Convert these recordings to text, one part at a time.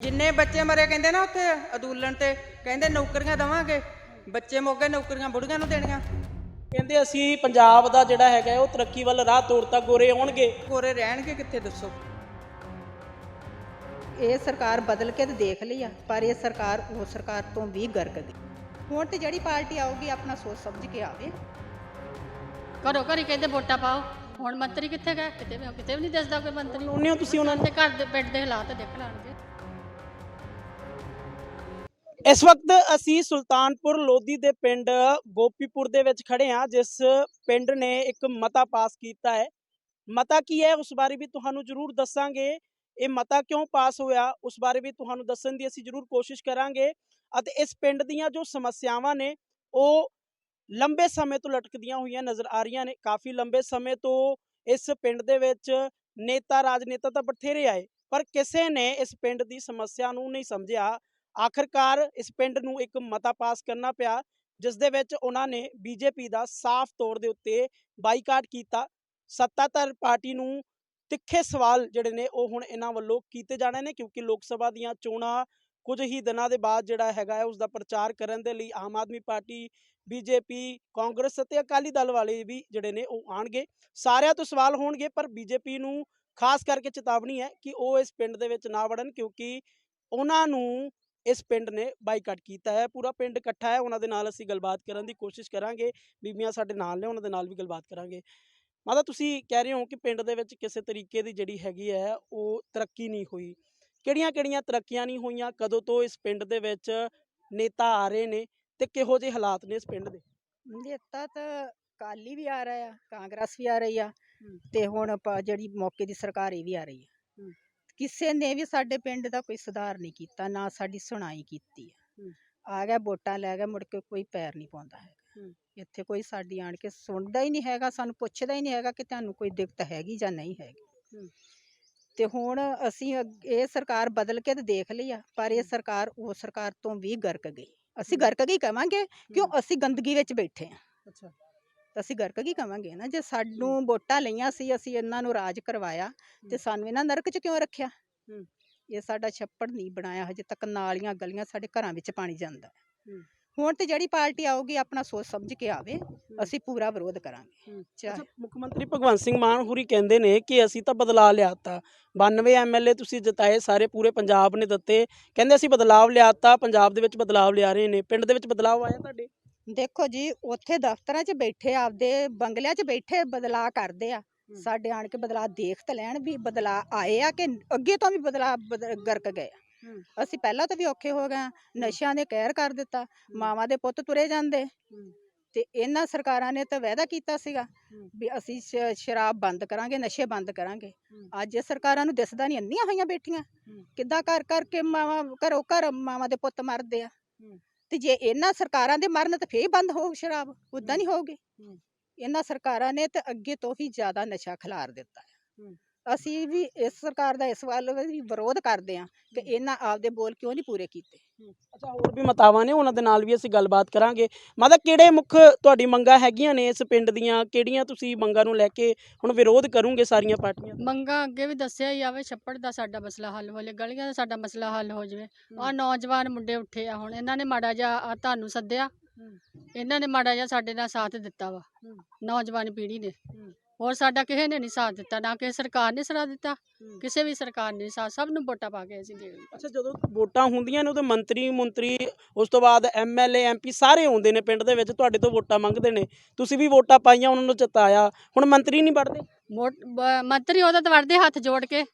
ਜਿੰਨੇ ਬੱਚੇ ਮਰੇ ਕਹਿੰਦੇ ਨਾ ਉੱਥੇ ਅਦੂਲਣ ਤੇ ਕਹਿੰਦੇ ਨੌਕਰੀਆਂ ਦਵਾਂਗੇ। ਬੱਚੇ ਮੋਗੇ ਨੌਕਰੀਆਂ ਬੁੜੀਆਂ ਨੂੰ ਦੇਣੀਆਂ। ਕਹਿੰਦੇ ਅਸੀਂ ਪੰਜਾਬ ਦਾ ਜਿਹੜਾ ਹੈਗਾ ਉਹ ਤਰੱਕੀ ਵੱਲ ਰਾਹ ਤੋੜਤਾ ਗੋਰੇ ਆਉਣਗੇ। ਗੋਰੇ ਰਹਿਣਗੇ ਕਿੱਥੇ ਦੱਸੋ? ਇਹ ਸਰਕਾਰ ਬਦਲ ਕੇ ਤੇ ਦੇਖ ਲਈ ਆ ਪਰ ਇਹ ਸਰਕਾਰ ਉਹ ਸਰਕਾਰ ਤੋਂ ਵੀ ਗਰਕ ਗਈ ਹੁਣ ਤੇ ਜਿਹੜੀ ਪਾਰਟੀ ਆਊਗੀ ਆਪਣਾ ਸੋਚ ਸਮਝ ਕੇ ਆਵੇ। ਘਰੋਂ ਘਰੀ ਕਹਿੰਦੇ ਵੋਟਾਂ ਪਾਓ। ਹੁਣ ਮੰਤਰੀ ਕਿੱਥੇ ਗਏ? ਕਿਤੇ ਵੀ ਕਿਤੇ ਵੀ ਨਹੀਂ ਦਿਸਦਾ ਕੋਈ ਮੰਤਰੀ। ਉਹਨੇ ਤੁਸੀਂ ਉਹਨਾਂ ਤੇ ਘਰ ਦੇ ਪਿੰਡ ਦੇ ਹਾਲਾਤ ਦੇਖ ਲੈਣਗੇ। ਇਸ ਵਕਤ ਅਸੀਂ ਸੁਲਤਾਨਪੁਰ ਲੋਧੀ ਦੇ ਪਿੰਡ ਗੋਪੀਪੁਰ ਦੇ ਵਿੱਚ ਖੜੇ ਹਾਂ, ਜਿਸ ਪਿੰਡ ਨੇ ਇੱਕ ਮਤਾ ਪਾਸ ਕੀਤਾ ਹੈ। ਮਤਾ ਕੀ ਹੈ? ਉਸ ਬਾਰੇ ਵੀ ਤੁਹਾਨੂੰ ਜ਼ਰੂਰ ਦੱਸਾਂਗੇ। ਇਹ ਮਤਾ ਕਿਉਂ ਪਾਸ ਹੋਇਆ? ਉਸ ਬਾਰੇ ਵੀ ਤੁਹਾਨੂੰ ਦੱਸਣ ਦੀ ਅਸੀਂ ਜ਼ਰੂਰ ਕੋਸ਼ਿਸ਼ ਕਰਾਂਗੇ ਅਤੇ ਇਸ ਪਿੰਡ ਦੀਆਂ ਜੋ ਸਮੱਸਿਆਵਾਂ ਨੇ, ਉਹ ਲੰਬੇ ਸਮੇਂ ਤੋਂ ਲਟਕਦੀਆਂ ਹੋਈਆਂ ਨਜ਼ਰ ਆ ਰਹੀਆਂ ਨੇ। ਕਾਫੀ ਲੰਬੇ ਸਮੇਂ ਤੋਂ ਇਸ ਪਿੰਡ ਦੇ ਵਿੱਚ ਨੇਤਾ, ਰਾਜਨੇਤਾ ਤਾਂ ਬਥੇਰੇ ਆਏ, ਪਰ ਕਿਸੇ ਨੇ ਇਸ ਪਿੰਡ ਦੀ ਸਮੱਸਿਆ ਨੂੰ ਨਹੀਂ ਸਮਝਿਆ। ਆਖਰਕਾਰ ਇਸ ਪਿੰਡ ਨੂੰ ਇੱਕ ਮਤਾ ਪਾਸ ਕਰਨਾ ਪਿਆ, ਜਿਸ ਦੇ ਵਿੱਚ ਉਹਨਾਂ ਨੇ ਬੀਜੇਪੀ ਦਾ ਸਾਫ਼ ਤੌਰ ਦੇ ਉੱਤੇ ਬਾਈਕਾਟ ਕੀਤਾ। ਸੱਤਾਧਾਰ ਪਾਰਟੀ ਨੂੰ ਤਿੱਖੇ ਸਵਾਲ ਜਿਹੜੇ ਨੇ ਉਹ ਹੁਣ ਇਹਨਾਂ ਵੱਲੋਂ ਕੀਤੇ ਜਾਣੇ ਨੇ, ਕਿਉਂਕਿ ਲੋਕ ਸਭਾ ਦੀਆਂ ਚੋਣਾਂ ਕੁਝ ਹੀ ਦਿਨਾਂ ਦੇ ਬਾਅਦ ਜਿਹੜਾ ਹੈਗਾ ਹੈ ਉਸ ਦਾ ਪ੍ਰਚਾਰ ਕਰਨ ਦੇ ਲਈ ਆਮ ਆਦਮੀ ਪਾਰਟੀ ਬੀਜੇਪੀ ਕਾਂਗਰਸ ਅਤੇ ਅਕਾਲੀ ਦਲ ਵਾਲੇ ਵੀ ਜਿਹੜੇ ਨੇ ਉਹ ਆਣਗੇ ਸਾਰਿਆਂ ਤੋਂ ਸਵਾਲ ਹੋਣਗੇ, ਪਰ ਬੀਜੇਪੀ ਨੂੰ ਖਾਸ ਕਰਕੇ ਚੇਤਾਵਨੀ ਹੈ ਕਿ ਉਹ ਇਸ ਪਿੰਡ ਦੇ ਵਿੱਚ ਨਾ ਵੜਨ, ਕਿਉਂਕਿ ਉਹਨਾਂ ਨੂੰ ਇਸ ਪਿੰਡ ਨੇ ਬਾਈਕਾਟ ਕੀਤਾ ਹੈ। ਪੂਰਾ ਪਿੰਡ ਇਕੱਠਾ ਹੈ। ਉਹਨਾਂ ਦੇ ਨਾਲ ਅਸੀਂ ਗੱਲਬਾਤ ਕਰਨ ਦੀ ਕੋਸ਼ਿਸ਼ ਕਰਾਂਗੇ। ਬੀਬੀਆਂ ਸਾਡੇ ਨਾਲ ਨੇ ਉਹਨਾਂ ਦੇ ਨਾਲ ਵੀ ਗੱਲਬਾਤ ਕਰਾਂਗੇ। ਮਾਤਾ ਤੁਸੀਂ ਕਹਿ ਰਹੇ ਹੋ ਕਿ ਪਿੰਡ ਦੇ ਵਿੱਚ ਕਿਸੇ ਤਰੀਕੇ ਦੀ ਜਿਹੜੀ ਹੈਗੀ ਹੈ ਉਹ ਤਰੱਕੀ ਨਹੀਂ ਹੋਈ। ਕਿਹੜੀਆਂ ਕਿਹੜੀਆਂ ਤਰੱਕੀਆਂ ਨਹੀਂ ਹੋਈਆਂ? ਕਦੋਂ ਤੋਂ ਇਸ ਪਿੰਡ ਦੇ ਵਿੱਚ ਨੇਤਾ ਆ ਰਹੇ ਨੇ ਤੇ ਕਿਹੋ ਜਿਹੇ ਹਾਲਾਤ ਨੇ ਇਸ ਪਿੰਡ ਦੇ? ਨੇਤਾ ਤਾਂ ਕਾਲੀ ਵੀ ਆ ਰਿਹਾ ਆ ਕਾਂਗਰਸ ਵੀ ਆ ਰਹੀ ਆ ਤੇ ਹੁਣ ਜਿਹੜੀ ਮੌਕੇ ਦੀ ਸਰਕਾਰ ਇਹ ਵੀ ਆ ਰਹੀ ਆ। ਹੂੰ। ਕਿਸੇ ਨੇ ਵੀ ਸਾਡੇ ਪਿੰਡ ਦਾ ਕੋਈ ਸੁਧਾਰ ਨਹੀਂ ਕੀਤਾ ਨਾ ਸਾਡੀ ਸੁਣਾਈ ਕੀਤੀ ਆ ਹੂੰ। ਆ ਗਿਆ ਵੋਟਾਂ ਲੈ ਗਿਆ ਮੁੜ ਕੇ ਕੋਈ ਪੈਰ ਨਹੀਂ ਪਾਉਂਦਾ ਹੂੰ। ਇੱਥੇ ਕੋਈ ਸਾਡੀ ਆਣ ਕੇ ਸੁਣਦਾ ਹੀ ਨਹੀਂ ਹੈਗਾ ਸਾਨੂੰ ਪੁੱਛਦਾ ਹੀ ਨਹੀਂ ਹੈਗਾ ਕਿ ਤੁਹਾਨੂੰ ਕੋਈ ਦਿੱਕਤ ਹੈਗੀ ਜਾਂ ਨਹੀਂ ਹੈਗੀ। ਤੇ ਹੁਣ ਅਸੀਂ ਇਹ ਸਰਕਾਰ ਬਦਲ ਕੇ ਤੇ ਦੇਖ ਲਈ ਆ ਪਰ ਇਹ। ਸਰਕਾਰ ਉਹ ਸਰਕਾਰ ਤੋਂ ਵੀ ਗਰਕ ਗਈ ਅਸੀਂ। ਗਰਕ ਗਈ ਕਵਾਂਗੇ ਕਿਉਂ। ਅਸੀਂ ਗੰਦਗੀ ਵਿੱਚ ਬੈਠੇ ਆ ਅੱਛਾ ਤਾਂ ਅਸੀਂ ਗਰਕ ਕੀ ਕਵਾਂਗੇ ਨਾ ਜੇ ਸਾਨੂੰ ਵੋਟਾਂ ਲਈਆਂ ਸੀ ਅਸੀਂ ਇਹਨਾਂ ਨੂੰ ਰਾਜ ਕਰਵਾਇਆ ਤੇ। ਸਾਨੂੰ ਇਹਨਾਂ ਨਰਕ 'ਚ ਕਿਉਂ ਰੱਖਿਆ। ਇਹ ਸਾਡਾ ਛੱਪੜ ਨਹੀਂ ਬਣਾਇਆ ਹਜੇ ਤੱਕ ਨਾਲੀਆਂ ਗਲੀਆਂ ਸਾਡੇ ਘਰਾਂ ਵਿੱਚ ਪਾਣੀ ਜਾਂਦਾ ਹੈ। ਹੁਣ ਤੇ ਜਿਹੜੀ ਪਾਰਟੀ ਆਊਗੀ ਆਪਣਾ ਸੋਚ ਸਮਝ ਕੇ ਆਵੇ ਅਸੀਂ ਪੂਰਾ ਵਿਰੋਧ ਕਰਾਂਗੇ। ਮੁੱਖ ਮੰਤਰੀ ਭਗਵੰਤ ਸਿੰਘ ਮਾਨ ਹੁਰੀ ਕਹਿੰਦੇ ਨੇ ਕਿ ਅਸੀਂ ਤਾਂ ਬਦਲਾਅ ਲਿਆਤਾ। 92 ਐਮਐਲਏ ਤੁਸੀਂ ਜਿਤਾਏ ਸਾਰੇ ਪੂਰੇ ਪੰਜਾਬ ਨੇ ਦਿੱਤੇ। ਕਹਿੰਦੇ ਅਸੀਂ ਬਦਲਾਅ ਲਿਆਤਾ ਪੰਜਾਬ ਦੇ ਵਿੱਚ ਬਦਲਾਅ ਲਿਆ ਰਹੇ ਨੇ। ਪਿੰਡ ਦੇ ਵਿੱਚ ਬਦਲਾਅ ਆਇਆ ਤੁਹਾਡੇ? ਦੇਖੋ ਜੀ ਉੱਥੇ ਦਫ਼ਤਰਾਂ 'ਚ ਬੈਠੇ ਆਪਦੇ ਬੰਗਲਿਆਂ 'ਚ ਬੈਠੇ ਬਦਲਾਅ ਕਰਦੇ ਆ ਸਾਡੇ ਆਣ ਕੇ ਬਦਲਾਅ ਦੇਖ ਤਾਂ ਲੈਣ ਵੀ ਬਦਲਾਅ ਆਏ ਆ ਕਿ ਅੱਗੇ ਤੋਂ ਵੀ ਬਦਲਾਅ ਬਦ- ਗਰਕ ਗਏ ਆ। ਅਸੀਂ ਪਹਿਲਾਂ ਤਾਂ ਵੀ ਔਖੇ ਹੋ ਗਏ ਨਸ਼ਿਆਂ ਨੇ ਕਹਿਰ ਕਰ ਦਿੱਤਾ ਮਾਵਾਂ ਦੇ ਪੁੱਤ ਤੁਰੇ ਜਾਂਦੇ ਤੇ ਇਹਨਾਂ ਸਰਕਾਰਾਂ ਨੇ ਤਾਂ ਵਾਅਦਾ ਕੀਤਾ ਸੀਗਾ। ਵੀ ਅਸੀਂ ਸ਼ਰਾਬ ਬੰਦ ਕਰਾਂਗੇ ਨਸ਼ੇ ਬੰਦ ਕਰਾਂਗੇ। ਅੱਜ ਇਹ ਸਰਕਾਰਾਂ ਨੂੰ ਦਿਸਦਾ ਨਹੀਂ ਅੰਨੀਆਂ ਹੋਈਆਂ ਬੈਠੀਆਂ। ਕਿੱਦਾਂ ਕਰ ਕਰਕੇ ਮਾਵਾਂ ਘਰੋਂ ਘਰ ਮਾਵਾਂ ਦੇ ਪੁੱਤ ਮਰਦੇ ਆ। ਤੇ ਜੇ ਇਹਨਾਂ ਸਰਕਾਰਾਂ ਦੇ ਮਰਨ ਤਾਂ ਫੇਰ ਬੰਦ ਹੋਊ ਸ਼ਰਾਬ ਉਦਾਂ ਨਹੀਂ ਹੋਊਗੀ ਹੂੰ। ਇਹਨਾਂ ਸਰਕਾਰਾਂ ਨੇ ਤਾਂ ਅੱਗੇ ਤੋਂ ਵੀ ਜ਼ਿਆਦਾ ਨਸ਼ਾ ਖਿਲਾਰ ਦਿੱਤਾ ਹੈ ਹੂੰ। ਅਸੀਂ ਵੀ ਇਸ ਸਰਕਾਰ ਦਾ ਇਸ ਵੱਲ ਵੀ ਵਿਰੋਧ ਕਰਦੇ ਹਾਂ ਕਿ ਇਹਨਾਂ ਆਪਦੇ ਬੋਲ ਕਿਉਂ ਨਹੀਂ ਪੂਰੇ ਕੀਤੇ? ਅੱਛਾ ਹੋਰ ਵੀ ਮਤਾਵਾਂ ਨੇ ਉਹਨਾਂ ਦੇ ਨਾਲ ਵੀ ਅਸੀਂ ਗੱਲਬਾਤ ਕਰਾਂਗੇ। ਮਾਤਾ ਕਿਹੜੇ ਮੁੱਖ ਤੁਹਾਡੀ ਮੰਗਾਂ ਹੈਗੀਆਂ ਨੇ ਇਸ ਪਿੰਡ ਦੀਆਂ? ਕਿਹੜੀਆਂ ਤੁਸੀਂ ਮੰਗਾਂ ਨੂੰ ਲੈ ਕੇ ਹੁਣ ਵਿਰੋਧ ਕਰੋਗੇ ਸਾਰੀਆਂ ਪਾਰਟੀਆਂ ਦਾ? ਮੰਗਾ ਅੱਗੇ ਵੀ ਦੱਸਿਆ ਹੀ ਆਵੇ ਛੱਪੜ ਦਾ ਸਾਡਾ ਮਸਲਾ ਹੱਲ ਹੋ ਜਾਵੇ ਗਲੀਆਂ ਦਾ ਸਾਡਾ ਮਸਲਾ ਹੱਲ ਹੋ ਜਾਵੇ। ਆ ਨੌਜਵਾਨ ਮੁੰਡੇ ਉੱਠੇ ਆ ਹੁਣ ਇਹਨਾਂ ਨੇ ਮਾੜਾ ਜਿਹਾ ਤੁਹਾਨੂੰ ਸੱਦਿਆ। ਇਹਨਾਂ ਨੇ ਮਾੜਾ ਜਿਹਾ ਸਾਡੇ ਨਾਲ ਸਾਥ ਦਿੱਤਾ ਵਾ। ਨੌਜਵਾਨ ਪੀੜ੍ਹੀ ਨੇ। ਹੋਰ ਸਾਡਾ ਕਿਸੇ ਨੇ ਨਹੀਂ ਸਾਥ ਦਿੱਤਾ ਨਾ ਕਿਸੇ ਸਰਕਾਰ ਨੇ ਸਾਥ ਦਿੱਤਾ। ਕਿਸੇ ਵੀ ਸਰਕਾਰ ਨੇ ਸਾਥ ਸਭ ਨੂੰ ਵੋਟਾਂ ਪਾ ਕੇ ਅਸੀਂ ਦੇ ਅੱਛਾ ਜਦੋਂ ਵੋਟਾਂ ਹੁੰਦੀਆਂ ਨੇ ਉਦੋਂ ਮੰਤਰੀ ਮੰਤਰੀ ਉਸ ਤੋਂ ਬਾਅਦ ਐਮਐਲਏ ਐਮਪੀ ਸਾਰੇ ਆਉਂਦੇ ਨੇ ਪਿੰਡ ਦੇ ਵਿੱਚ ਤੁਹਾਡੇ ਤੋਂ ਵੋਟਾਂ ਮੰਗਦੇ ਨੇ। ਤੁਸੀਂ ਵੀ ਵੋਟਾਂ ਪਾਈਆਂ ਉਹਨਾਂ ਨੂੰ ਜਿਤਾਇਆ। ਹੁਣ ਮੰਤਰੀ ਨਹੀਂ ਵੜਦੇ? ਮੰਤਰੀ ਉਹਦਾ ਤਾਂ ਵੜਦੇ ਹੱਥ ਜੋੜ ਕੇ।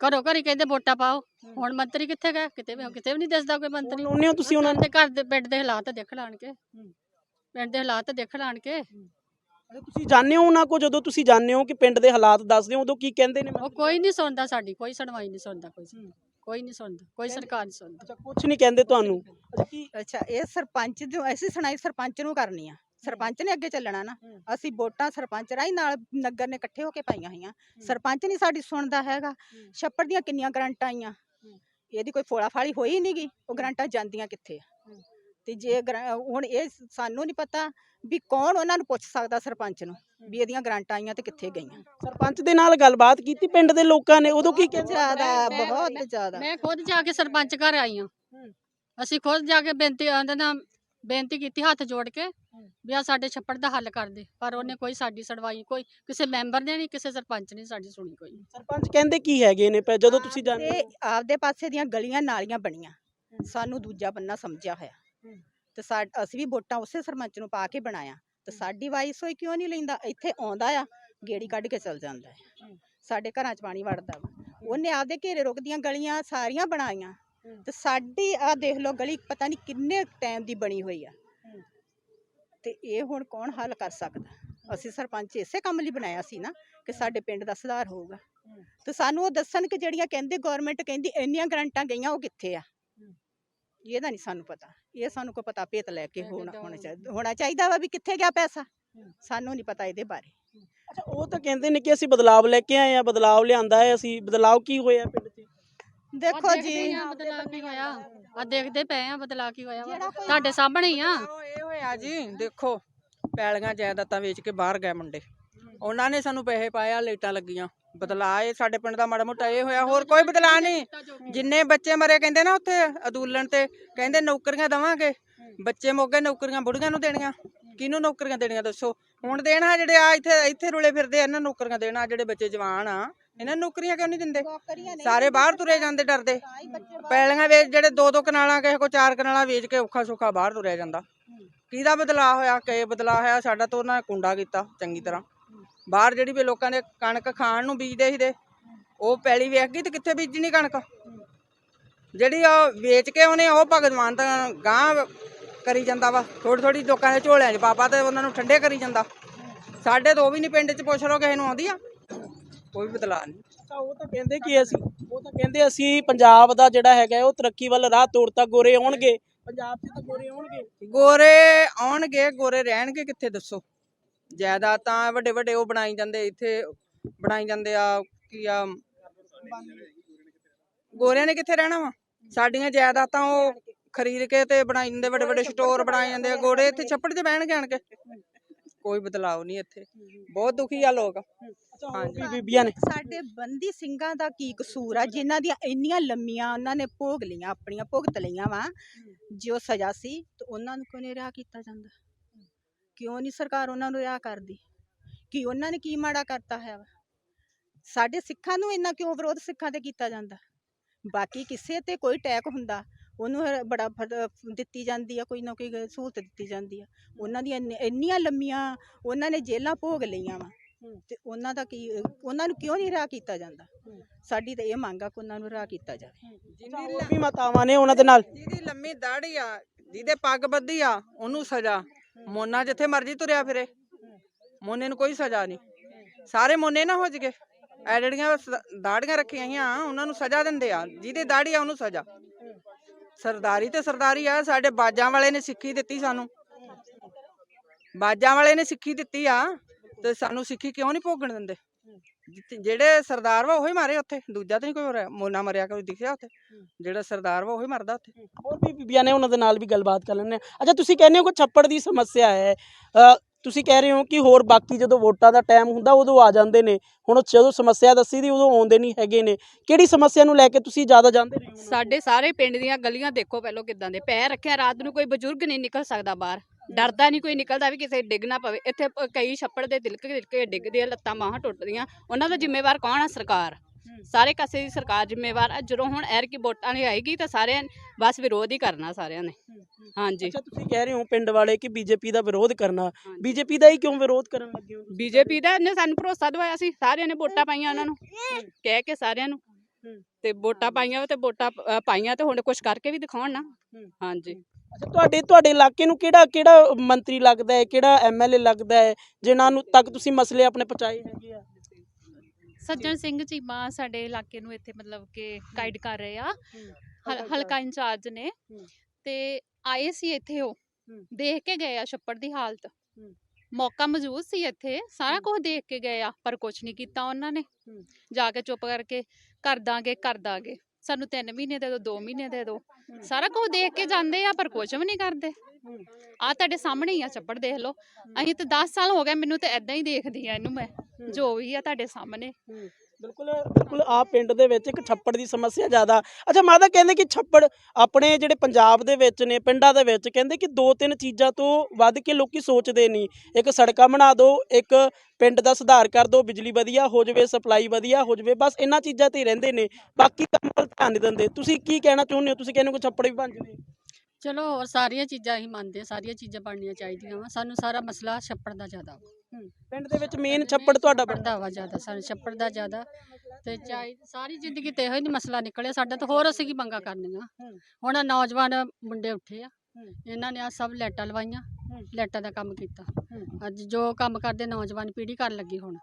ਘਰੋਂ ਘਰੀ ਕਹਿੰਦੇ ਵੋਟਾਂ ਪਾਓ। ਹੁਣ ਮੰਤਰੀ ਕਿੱਥੇ ਗਏ? ਕਿਤੇ ਵੀ ਕਿਤੇ ਵੀ ਨਹੀਂ ਦਿਸਦਾ ਕੋਈ ਮੰਤਰੀ। ਉਹਨੇ ਤੁਸੀਂ ਉਹਨਾਂ ਦੇ ਘਰ ਦੇ ਪਿੰਡ ਦੇ ਹਾਲਾਤ ਦੇਖ ਲੈਣ ਕੇ ਪਿੰਡ ਦੇ ਹਾਲਾਤ ਦੇਖ ਲੈਣ ਕੇ ਤੁਸੀਂ ਜਾਣਦੇ ਹੋ ਉਹਨਾਂ ਕੋ ਜਦੋਂ ਤੁਸੀਂ ਜਾਣਦੇ ਹੋ ਕਿ ਪਿੰਡ ਦੇ ਹਾਲਾਤ ਦੱਸਦੇ ਹੋ ਉਦੋਂ ਕੀ ਕਹਿੰਦੇ ਨੇ? ਉਹ ਕੋਈ ਨਹੀਂ ਸੁਣਦਾ ਸਾਡੀ ਕੋਈ ਸੁਣਵਾਈ ਨਹੀਂ ਸੁਣਦਾ ਕੋਈ। ਕੋਈ ਨਹੀਂ ਸੁਣਦਾ ਕੋਈ ਸਰਕਾਰ ਨਹੀਂ ਸੁਣਦੀ। ਅੱਛਾ ਕੁਝ ਨਹੀਂ ਕਹਿੰਦੇ ਤੁਹਾਨੂੰ? ਅੱਛਾ ਕੀ ਅੱਛਾ ਇਹ ਸਰਪੰਚ ਜੋ ਅਸੀਂ ਸੁਣਾਈ ਸਰਪੰਚ ਨੂੰ ਕਰਨੀ ਆ। ਸਰਪੰਚ ਨੇ ਅੱਗੇ ਚੱਲਣਾ ਨਾ। ਅਸੀਂ ਵੋਟਾਂ ਸਰਪੰਚ ਰਾਹੀਂ ਨਾਲ ਨਗਰ ਨੇ ਇਕੱਠੇ ਹੋ ਕੇ ਪਾਈਆਂ ਹੋਈਆਂ। ਸਰਪੰਚ ਨਹੀਂ ਸਾਡੀ ਸੁਣਦਾ ਹੈਗਾ। ਛੱਪੜ ਦੀਆਂ ਕਿੰਨੀਆਂ ਗਰੰਟਾਂ ਆਈਆਂ। ਇਹਦੀ ਕੋਈ ਫੋਲਾ ਫਾਲੀ ਹੋਈ ਨਹੀਂਗੀ ਉਹ ਗਰੰਟਾਂ ਜਾਂਦੀਆਂ ਕਿੱਥੇ ਆ? ਤੇ ਜੇ ਗਰਾ- ਹੁਣ ਇਹ ਸਾਨੂੰ ਨਹੀਂ ਪਤਾ ਵੀ ਕੌਣ ਉਹਨਾਂ ਨੂੰ ਪੁੱਛ ਸਕਦਾ ਸਰਪੰਚ ਨੂੰ ਵੀ ਇਹਦੀਆਂ ਗ੍ਰਾਂਟਾਂ ਆਈਆਂ ਤੇ ਕਿੱਥੇ ਗਈਆਂ। ਸਰਪੰਚ ਦੇ ਨਾਲ ਗੱਲਬਾਤ ਕੀਤੀ ਪਿੰਡ ਦੇ ਲੋਕਾਂ ਨੇ ਉਦੋਂ ਕੀ ਕਹਿੰਦੇ? ਜ਼ਿਆਦਾ ਮੈਂ- ਬਹੁਤ ਜ਼ਿਆਦਾ। ਮੈਂ ਖੁਦ ਜਾ ਕੇ ਸਰਪੰਚ ਘਰ ਆਈ ਹਾਂ। ਅਸੀਂ ਖੁਦ ਜਾ ਕੇ ਬੇਨਤੀ ਆਂਦੇ ਨਾ ਬੇਨਤੀ ਕੀਤੀ ਹੱਥ ਜੋੜ ਕੇ ਵੀ ਆ ਸਾਡੇ ਛੱਪੜ ਦਾ ਹੱਲ ਕਰ ਦੇ ਪਰ ਉਹਨੇ ਕੋਈ ਸਾਡੀ ਸੁਣਵਾਈ ਕੋਈ ਕਿਸੇ ਮੈਂਬਰ ਨੇ ਨਹੀਂ ਕਿਸੇ ਸਰਪੰਚ ਨੇ ਸਾਡੀ ਸੁਣੀ ਕੋਈ ਸਰਪੰਚ ਕਹਿੰਦੇ ਕੀ ਹੈਗੇ ਨੇ ਪਰ ਜਦੋਂ ਤੁਸੀਂ ਜਾਂਦੇ ਹੋ? ਆਪਦੇ ਪਾਸੇ ਦੀਆਂ ਗਲੀਆਂ ਨਾਲੀਆਂ ਬਣੀਆਂ। ਸਾਨੂੰ ਦੂਜਾ ਬੰਨਾ ਸਮਝਿਆ ਹੋਇਆ। ਤੇ ਸਾ- ਅਸੀਂ ਵੀ ਵੋਟਾਂ ਉਸੇ ਸਰਪੰਚ ਨੂੰ ਪਾ ਕੇ ਬਣਾਇਆ। ਤੇ ਸਾਡੀ ਵਾਈਸ ਹੋਈ ਕਿਉਂ ਨਹੀਂ ਲੈਂਦਾ? ਇੱਥੇ ਆਉਂਦਾ ਆ ਗੇੜੀ ਕੱਢ ਕੇ ਚਲ ਜਾਂਦਾ ਹੈ। ਸਾਡੇ ਘਰਾਂ 'ਚ ਪਾਣੀ ਵੜਦਾ ਵਾ। ਉਹਨੇ ਆਪਦੇ ਘੇਰੇ ਰੁਕਦੀਆਂ ਗਲੀਆਂ ਸਾਰੀਆਂ ਬਣਾਈਆਂ। ਤੇ ਸਾਡੀ ਆ ਦੇਖ ਲਓ ਗਲੀ ਪਤਾ ਨਹੀਂ ਕਿੰਨੇ ਟਾਈਮ ਦੀ ਬਣੀ ਹੋਈ ਆ। ਤੇ ਇਹ ਹੁਣ ਕੌਣ ਹੱਲ ਕਰ ਸਕਦਾ? ਅਸੀਂ ਸਰਪੰਚ ਇਸੇ ਕੰਮ ਲਈ ਬਣਾਇਆ ਸੀ ਨਾ ਕਿ ਸਾਡੇ ਪਿੰਡ ਦਾ ਸੁਧਾਰ ਹੋਊਗਾ। ਤੇ ਸਾਨੂੰ ਉਹ ਦੱਸਣ ਕਿ ਜਿਹੜੀਆਂ ਕਹਿੰਦੇ ਗਵਰਨਮੈਂਟ ਕਹਿੰਦੀ ਇੰਨੀਆਂ ਗਰੰਟਾਂ ਗਈਆਂ ਉਹ ਕਿੱਥੇ ਆ? ਇਹਦਾ ਨਹੀਂ ਸਾਨੂੰ ਪਤਾ। ਇਹ ਸਾਨੂੰ ਕੋਈ ਪਤਾ ਭੇਤ ਲੈ ਕੇ ਹੋਣਾ ਹੋਣਾ ਚਾਹੀਦਾ ਹੋਣਾ ਚਾਹੀਦਾ ਵਾ ਵੀ ਕਿੱਥੇ ਗਿਆ ਪੈਸਾ। ਸਾਨੂੰ ਨਹੀਂ ਪਤਾ ਇਹਦੇ ਬਾਰੇ। ਅੱਛਾ ਉਹ ਤਾਂ ਕਹਿੰਦੇ ਨੇ ਕਿ ਅਸੀਂ ਬਦਲਾਵ ਲੈ ਕੇ ਆਏ ਆ ਬਦਲਾਵ ਲਿਆਂਦਾ ਹੈ ਅਸੀਂ। ਬਦਲਾਵ ਕੀ ਹੋਇਆ ਪਿੰਡ 'ਚ? ਦੇਖੋ ਜੀ ਬਦਲਾ ਕੀ ਹੋਇਆ। ਆ ਦੇਖਦੇ ਪਏ ਆ ਬਦਲਾ ਕੀ ਹੋਇਆ ਤੁਹਾਡੇ ਸਾਹਮਣੇ ਹੀ ਆ। ਇਹ ਹੋਇਆ ਜੀ ਦੇਖੋ ਪੈਲੀਆਂ ਜਾਇਦਾਦਾਂ ਵੇਚ ਕੇ ਬਾਹਰ ਗਏ ਮੁੰਡੇ। ਉਹਨਾਂ ਨੇ ਸਾਨੂੰ ਪੈਸੇ ਪਾਇਆ ਲੇਟਾਂ ਲੱਗੀਆਂ। ਬਦਲਾ ਇਹ ਸਾਡੇ ਪਿੰਡ ਦਾ ਮਾੜਾ ਮੋਟਾ ਇਹ ਹੋਇਆ ਹੋਰ ਕੋਈ ਬਦਲਾ ਨਹੀਂ। ਜਿੰਨੇ ਬੱਚੇ ਮਰੇ ਕਹਿੰਦੇ ਨਾ ਉੱਥੇ ਅਦੂਲਣ ਤੇ ਕਹਿੰਦੇ ਨੌਕਰੀਆਂ ਦਵਾਂਗੇ। ਬੱਚੇ ਮੋਗੇ ਨੌਕਰੀਆਂ ਬੁੜੀਆਂ ਨੂੰ ਦੇਣੀਆਂ। ਕਿਹਨੂੰ ਨੌਕਰੀਆਂ ਦੇਣੀਆਂ ਦੱਸੋ? ਹੁਣ ਦੇਣਾ ਜਿਹੜੇ ਆ ਇੱਥੇ ਇੱਥੇ ਰੁਲੇ ਫਿਰਦੇ ਆ, ਇਹਨਾਂ ਨੂੰ ਨੌਕਰੀਆਂ ਦੇਣਾ ਜਿਹੜੇ ਬੱਚੇ ਜਵਾਨ ਆ ਇਹਨਾਂ ਨੂੰ ਨੌਕਰੀਆਂ ਕਿਉਂ ਨਹੀਂ ਦਿੰਦੇ? ਸਾਰੇ ਬਾਹਰ ਤੁਰੇ ਜਾਂਦੇ ਡਰਦੇ। ਪੈਲੀਆਂ ਵੇਚ ਜਿਹੜੇ ਦੋ ਦੋ ਕਨਾਲਾਂ ਕਿਸੇ ਕੋ ਚਾਰ ਕਨਾਲਾਂ ਵੇਚ ਕੇ ਔਖਾ ਸੌਖਾ ਬਾਹਰ ਤੁਰਿਆ ਜਾਂਦਾ। ਕਿਹਦਾ ਬਦਲਾਅ ਹੋਇਆ? ਕਿ ਬਦਲਾਅ ਹੋਇਆ ਸਾਡਾ ਤਾਂ ਉਹਨਾਂ ਨੇ ਕੁੰਡਾ ਕੀਤਾ ਚੰਗੀ ਤਰ੍ਹਾਂ। ਬਾਹਰ ਜਿਹੜੀ ਵੀ ਲੋਕਾਂ ਨੇ ਕਣਕ ਖਾਣ ਨੂੰ ਬੀਜਦੇ ਸੀ ਦੇ ਉਹ ਪੈਲੀ ਵੇਖ ਗਈ ਤੇ ਕਿੱਥੇ ਬੀਜਣੀ ਕਣਕ? ਜਿਹੜੀ ਉਹ ਵੇਚ ਕੇ ਉਹਨੇ ਉਹ ਭਗਵਾਨ ਤਾਂ ਗਾਂ ਕਰੀ ਜਾਂਦਾ ਵਾ ਥੋੜੀ ਥੋੜੀ ਲੋਕਾਂ ਦੇ ਝੋਲਿਆਂ 'ਚ ਪਾਪਾ ਤੇ ਉਹਨਾਂ ਨੂੰ ਠੰਡੇ ਕਰੀ ਜਾਂਦਾ। ਸਾਡੇ ਤੋਂ ਉਹ ਵੀ ਨਹੀਂ ਪਿੰਡ 'ਚ ਪੁੱਛ ਲਓ ਕਿਸੇ ਨੂੰ ਆਉਂਦੀ ਆ ਕੋਈ ਬਦਲਾਅ ਨਹੀਂ ਉਹ ਤਾਂ ਕਹਿੰਦੇ ਕਿ ਅਸੀਂ? ਉਹ ਤਾਂ ਕਹਿੰਦੇ ਅਸੀਂ ਪੰਜਾਬ ਦਾ ਜਿਹੜਾ ਹੈਗਾ ਉਹ ਤਰੱਕੀ ਵੱਲ ਰਾਹ ਤੋੜਤਾ ਗੋਰੇ ਆਉਣਗੇ। ਪੰਜਾਬ 'ਚ ਤਾਂ ਗੋਰੇ ਆਉਣਗੇ। ਗੋਰੇ ਆਉਣਗੇ ਗੋਰੇ ਰਹਿਣਗੇ ਕਿੱਥੇ ਦੱਸੋ? ਜਾਇਦਾਦਾਂ ਵੱਡੇ ਵੱਡੇ ਉਹ ਬਣਾਈ ਜਾਂਦੇ ਇੱਥੇ ਬਣਾਈ ਜਾਂਦੇ ਆ ਕੀ ਆ ਗੋਰਿਆਂ ਨੇ ਕਿੱਥੇ ਰਹਿਣਾ ਵਾ? ਸਾਡੀਆਂ ਜਾਇਦਾਦਾਂ ਉਹ ਖਰੀਦ ਕੇ ਤੇ ਬਣਾਈ ਜਾਂਦੇ ਵੱਡੇ ਵੱਡੇ ਸਟੋਰ ਬਣਾਏ ਜਾਂਦੇ ਆ ਗੋਰੇ ਇੱਥੇ ਛੱਪੜ 'ਚ ਬਹਿਣਗੇ ਆਣ ਕੇ। ਕੋਈ ਬਦਲਾਅ ਨਹੀਂ ਇੱਥੇ। ਬਹੁਤ ਦੁਖੀ ਆ ਲੋਕ। ਬੀਬੀਆਂ ਨੇ। ਸਾਡੇ ਬੰਦੀ ਸਿੰਘਾਂ ਦਾ ਕੀ ਕਸੂਰ ਆ? ਜਿਨ੍ਹਾਂ ਦੀਆਂ ਇੰਨੀਆਂ ਲੰਮੀਆਂ ਉਹਨਾਂ ਨੇ ਭੋਗ ਲਈਆਂ ਆਪਣੀਆਂ ਭੁਗਤ ਲਈਆਂ ਵਾ ਜੋ ਸਜ਼ਾ ਸੀ ਤੇ ਉਹਨਾਂ ਨੂੰ ਕਿਉਂ ਨਹੀਂ ਰਿਹਾ ਕੀਤਾ ਜਾਂਦਾ? ਕਿਉਂ ਨਹੀਂ ਸਰਕਾਰ ਉਹਨਾਂ ਨੂੰ ਰਿਹਾ ਕਰਦੀ? ਕਿ ਉਹਨਾਂ ਨੇ ਕੀ ਮਾੜਾ ਕਰਤਾ ਹੈ? ਵਾ ਸਾਡੇ ਸਿੱਖਾਂ ਨੂੰ ਇੰਨਾ ਕਿਉਂ ਵਿਰੋਧ ਸਿੱਖਾਂ ਤੇ ਕੀਤਾ ਜਾਂਦਾ? ਬਾਕੀ ਕਿਸੇ ਤੇ ਕੋਈ ਟੈਕ ਹੁੰਦਾ ਉਹਨੂੰ ਬੜਾ ਦਿੱਤੀ ਜਾਂਦੀ ਆ ਕੋਈ ਨਾ ਕੋਈ ਸਹੂਲਤ ਦਿੱਤੀ ਜਾਂਦੀ ਆ। ਉਹਨਾਂ ਦੀਆਂ ਇੰਨੀ- ਇੰਨੀਆਂ ਲੰਮੀਆਂ ਉਹਨਾਂ ਨੇ ਜੇਲਾਂ ਭੋਗ ਲਈਆਂ ਵਾ ਤੇ ਉਹਨਾਂ ਦਾ ਕੀ ਉਹਨਾਂ ਨੂੰ ਕਿਉਂ ਨਹੀਂ ਰਿਹਾ ਕੀਤਾ ਜਾਂਦਾ? ਸਾਡੀ ਤਾਂ ਇਹ ਮੰਗ ਆ ਕਿ ਉਹਨਾਂ ਨੂੰ ਰਿਹਾ ਕੀਤਾ ਜਾਵੇ। ਜਿਹਦੀ ਹੋਰ ਵੀ ਮਾਤਾਵਾਂ ਨੇ ਉਹਨਾਂ ਦੇ ਨਾਲ। ਜਿਹਦੀ ਲੰਮੀ ਦਾੜੀ ਆ ਜਿਹਦੇ ਪੱਗ ਬੱਧੀ ਆ ਉਹਨੂੰ ਸਜ਼ਾ। ਮੋਨਾ ਜਿੱਥੇ ਮਰਜ਼ੀ ਤੁਰਿਆ ਫਿਰੇ। ਮੋਨੇ ਨੂੰ ਕੋਈ ਸਜ਼ਾ ਨਹੀਂ। ਸਾਰੇ ਮੋਨੇ ਨਾ ਹੋ ਜਗੇ। ਐ ਜਿਹੜੀਆਂ ਦਾੜੀਆਂ ਰੱਖੀਆਂ ਹੋਈਆਂ, ਉਹਨਾਂ ਨੂੰ ਸਜ਼ਾ ਦਿੰਦੇ ਆ। ਜਿਹਦੇ ਦਾੜੀ ਆ, ਉਹਨੂੰ ਸਜ਼ਾ। ਸਰਦਾਰੀ ਤੇ ਸਰਦਾਰੀ ਆ, ਸਾਡੇ ਬਾਜਾਂ ਵਾਲੇ ਨੇ ਸਿੱਖੀ ਦਿੱਤੀ ਸਾਨੂੰ। ਬਾਜਾਂ ਵਾਲੇ ਨੇ ਸਿੱਖੀ ਦਿੱਤੀ ਆ, ਤੇ ਸਾਨੂੰ ਸਿੱਖੀ ਕਿਉਂ ਨਹੀਂ ਭੋਗਣ ਦਿੰਦੇ? ਜਿੱਥੇ- ਜਿਹੜੇ ਸਰਦਾਰ ਵਾ ਉਹੀ ਮਾਰੇ ਉੱਥੇ ਦੂਜਾ ਤਾਂ ਨਹੀਂ ਕੋਈ ਹੋਰ ਮੋਨਾ ਮਰਿਆ ਕੋਈ ਦਿਖਿਆ ਉੱਥੇ? ਜਿਹੜਾ ਸਰਦਾਰ ਵਾ ਉਹੀ ਮਰਦਾ ਉੱਥੇ? ਹੋਰ ਵੀ ਬੀਬੀਆਂ ਨੇ ਉਹਨਾਂ ਦੇ ਨਾਲ ਵੀ ਗੱਲਬਾਤ ਕਰ ਹਾਂ ਅੱਛਾ ਤੁਸੀਂ ਕਹਿੰਦੇ ਹੋ ਕਿ ਛੱਪੜ ਦੀ ਸਮੱਸਿਆ ਹੈ। ਅ, ਤੁਸੀਂ ਕਹਿ ਰਹੇ ਹੋ ਕਿ ਹੋਰ ਬਾਕੀ ਜਦੋਂ ਵੋਟਾਂ ਦਾ ਟਾਈਮ ਹੁੰਦਾ ਉਦੋਂ ਆ ਜਾਂਦੇ ਨੇ। ਹੁਣ ਜਦੋਂ ਸਮੱਸਿਆ ਦੱਸੀ ਦੀ ਉਦੋਂ ਆਉਂਦੇ ਨਹੀਂ ਹੈਗੇ ਨੇ। ਕਿਹੜੀ ਸਮੱਸਿਆ ਨੂੰ ਲੈ ਕੇ ਤੁਸੀਂ ਜ਼ਿਆਦਾ ਜਾਂਦੇ ਰਹੇ ਹੋ ਸਾਡੇ ਸਾਰੇ ਪਿੰਡ ਦੀਆਂ ਗਲੀਆਂ ਦੇਖੋ ਪਹਿਲਾਂ ਕਿਦਾਂ ਦੇ ਪੈਰ ਰੱਖਿਆ ਰਾਤ ਨੂੰ ਕੋਈ ਬਜ਼ੁਰਗ ਨਹੀਂ ਨਿਕਲ ਸਕਦਾ ਬਾਹਰ। ਡਰਦਾ ਨਹੀਂ ਕੋਈ ਨਿਕਲਦਾ ਵੀ ਕਿਸੇ ਡਿੱਗ ਨਾ ਪਵੇ। ਇੱਥੇ ਪ- ਕਈ ਛੱਪੜ ਦੇ ਤਿਲਕ ਤਿਲਕ ਡਿੱਗਦੇ ਆ ਲੱਤਾਂ ਬਾਹਾਂ ਟੁੱਟਦੀਆਂ। ਉਹਨਾਂ ਦਾ ਜ਼ਿੰਮੇਵਾਰ ਕੌਣ ਆ? ਸਰਕਾਰ। ਸਾਰੇ ਕਾਸੇ ਦੀ ਸਰਕਾਰ ਜ਼ਿੰਮੇਵਾਰ ਆ। ਜਦੋਂ ਹੁਣ ਐਰ ਕੀ ਵੋਟਾਂ ਨਹੀਂ ਆਏਗੀ ਤਾਂ ਸਾਰਿਆਂ ਨੇ ਬਸ ਵਿਰੋਧ ਹੀ ਕਰਨਾ ਸਾਰਿਆਂ ਨੇ। ਹਾਂਜੀ। ਅੱਛਾ ਤੁਸੀਂ ਕਹਿ ਰਹੇ ਹੋ ਪਿੰਡ ਵਾਲੇ ਕਿ ਬੀਜੇਪੀ ਦਾ ਵਿਰੋਧ ਕਰਨਾ। ਬੀਜੇਪੀ ਦਾ ਹੀ ਕਿਉਂ ਵਿਰੋਧ ਕਰਨ ਲੱਗੇ ਹੋ ਬੀਜੇਪੀ ਦਾ ਨੇ ਸਾਨੂੰ ਭਰੋਸਾ ਦਵਾਇਆ ਸੀ। ਸਾਰਿਆਂ ਨੇ ਵੋਟਾਂ ਪਾਈਆਂ ਉਹਨਾਂ ਨੂੰ। ਕਹਿ ਕੇ ਸਾਰਿਆਂ ਨੂੰ। ਤੇ ਵੋਟਾਂ ਪਾਈਆਂ ਤੇ ਵੋਟਾਂ ਅ, ਪਾਈਆਂ ਤੇ ਹੁਣ ਕੁਝ ਕਰਕੇ ਵੀ ਦਿਖਾਉਣ ਨਾ। ਹਾਂਜੀ। ਅੱਛਾ ਤੁਹਾਡੇ ਤੁਹਾਡੇ ਇਲਾਕੇ ਨੂੰ ਕਿਹੜਾ ਕਿਹੜਾ ਮੰਤਰੀ ਲੱਗਦਾ ਹੈ ਕਿਹੜਾ ਐਮਐਲਏ ਲੱਗਦਾ ਹੈ ਜਿਨ੍ਹਾਂ ਨੂੰ ਤੱਕ ਤੁਸੀਂ ਮਸਲੇ ਆਪਣੇ ਪਹੁੰਚਾਏ ਹੈਗੇ ਆ? ਸੱਜਣ ਸਿੰਘ ਚੀਮਾ ਸਾਡੇ ਇਲਾਕੇ ਨੂੰ ਇੱਥੇ ਮਤਲਬ ਕਿ ਗਾਈਡ ਕਰ ਰਹੇ ਆ। ਹਲ- ਹਲਕਾ ਇੰਚਾਰਜ ਨੇ। ਤੇ ਆਏ ਸੀ ਇੱਥੇ ਉਹ। ਦੇਖ ਕੇ ਗਏ ਆ ਛੱਪੜ ਦੀ ਹਾਲਤ। ਮੌਕਾ ਮੌਜੂਦ ਸੀ ਇੱਥੇ। ਸਾਰਾ ਕੁਝ ਦੇਖ ਕੇ ਗਏ ਆ ਪਰ ਕੁਝ ਨਹੀਂ ਕੀਤਾ ਉਹਨਾਂ ਨੇ। ਜਾ ਕੇ ਚੁੱਪ ਕਰਕੇ ਕਰ ਦਾਂਗੇ ਕਰ ਦਾਂਗੇ। ਸਾਨੂੰ 3 ਮਹੀਨੇ ਦੇ ਦਿਓ 2 ਮਹੀਨੇ ਦੇ ਦਿਓ ਸਾਰਾ ਕੁਝ ਦੇਖ ਕੇ ਜਾਂਦੇ ਆ ਪਰ ਕੁਝ ਵੀ ਨਹੀਂ ਕਰਦੇ। ਆ ਤੁਹਾਡੇ ਸਾਹਮਣੇ ਹੀ ਆ ਛੱਪੜ ਦੇਖ ਲਓ। ਅਸੀਂ ਤੇ 10 ਸਾਲ ਹੋ ਗਏ ਮੈਨੂੰ ਤੇ ਐਦਾਂ ਹੀ ਦੇਖਦੀ ਆ ਇਹਨੂੰ ਮੈਂ। ਜੋ ਵੀ ਆ ਤੁਹਾਡੇ ਸਾਹਮਣੇ। ਬਿਲਕੁਲ ਬਿਲਕੁਲ ਆ ਪਿੰਡ ਦੇ ਵਿੱਚ ਇੱਕ ਛੱਪੜ ਦੀ ਸਮੱਸਿਆ ਜ਼ਿਆਦਾ। ਅੱਛਾ, ਮਾਤਾ ਕਹਿੰਦੇ ਕਿ ਛੱਪੜ ਆਪਣੇ ਜਿਹੜੇ ਪੰਜਾਬ ਦੇ ਵਿੱਚ ਨੇ, ਪਿੰਡਾਂ ਦੇ ਵਿੱਚ, ਕਹਿੰਦੇ ਕਿ ਦੋ ਤਿੰਨ ਚੀਜ਼ਾਂ ਤੋਂ ਵੱਧ ਕੇ ਲੋਕੀ ਸੋਚਦੇ ਨਹੀਂ ਇੱਕ ਸੜਕਾਂ ਬਣਾ ਦਿਓ ਇੱਕ ਪਿੰਡ ਦਾ ਸੁਧਾਰ ਕਰ ਦਿਓ ਬਿਜਲੀ ਵਧੀਆ ਹੋ ਜਾਵੇ, ਸਪਲਾਈ ਵਧੀਆ ਹੋ ਜਾਵੇ, ਬਸ ਇਹਨਾਂ ਚੀਜ਼ਾਂ ਤੇ ਹੀ ਰਹਿੰਦੇ ਨੇ। ਬਾਕੀ ਕੰਮ ਵੱਲ ਧਿਆਨ ਨਹੀਂ ਦਿੰਦੇ। ਤੁਸੀਂ ਕੀ ਕਹਿਣਾ ਚਾਹੁੰਦੇ ਹੋ? ਤੁਸੀਂ ਕਹਿੰਦੇ ਹੋ ਛੱਪੜ ਵੀ ਬਣ ਜਵੇ ਚਲੋ ਹੋਰ ਸਾਰੀਆਂ ਚੀਜ਼ਾਂ ਅਸੀਂ ਮੰਨਦੇ ਹਾਂ, ਸਾਰੀਆਂ ਚੀਜ਼ਾਂ ਬਣਨੀਆਂ ਚਾਹੀਦੀਆਂ ਵਾ ਸਾਨੂੰ ਸਾਰਾ ਮਸਲਾ ਛੱਪੜ ਦਾ ਜ਼ਿਆਦਾ ਵਾ ਪਿੰਡ ਦੇ ਵਿੱਚ ਮੇਨ ਛੱਪੜ ਤੁਹਾਡਾ ਛੱਪੜ ਦਾ ਵਾ ਜ਼ਿਆਦਾ ਸਾਨੂੰ ਛੱਪੜ ਦਾ ਜ਼ਿਆਦਾ ਤੇ ਚਾਹੀ ਸਾਰੀ ਜ਼ਿੰਦਗੀ ਤੇ ਇਹੋ ਹੀ ਨੀ ਮਸਲਾ ਨਿਕਲਿਆ ਸਾਡਾ ਤਾਂ ਹੋਰ ਅਸੀਂ ਕੀ ਮੰਗਾ ਕਰਨੀਆਂ ਹੁਣ ਆਹ ਨੌਜਵਾਨ ਮੁੰਡੇ ਉੱਠੇ ਆ ਇਹਨਾਂ ਨੇ ਆ ਸਭ ਲੈਟਾਂ ਲਵਾਈਆਂ ਲੈਟਾਂ ਦਾ ਕੰਮ ਕੀਤਾ ਅੱਜ ਜੋ ਕੰਮ ਕਰਦੇ ਨੌਜਵਾਨ ਪੀੜ੍ਹੀ ਕਰਨ ਲੱਗੀ ਹੁਣ।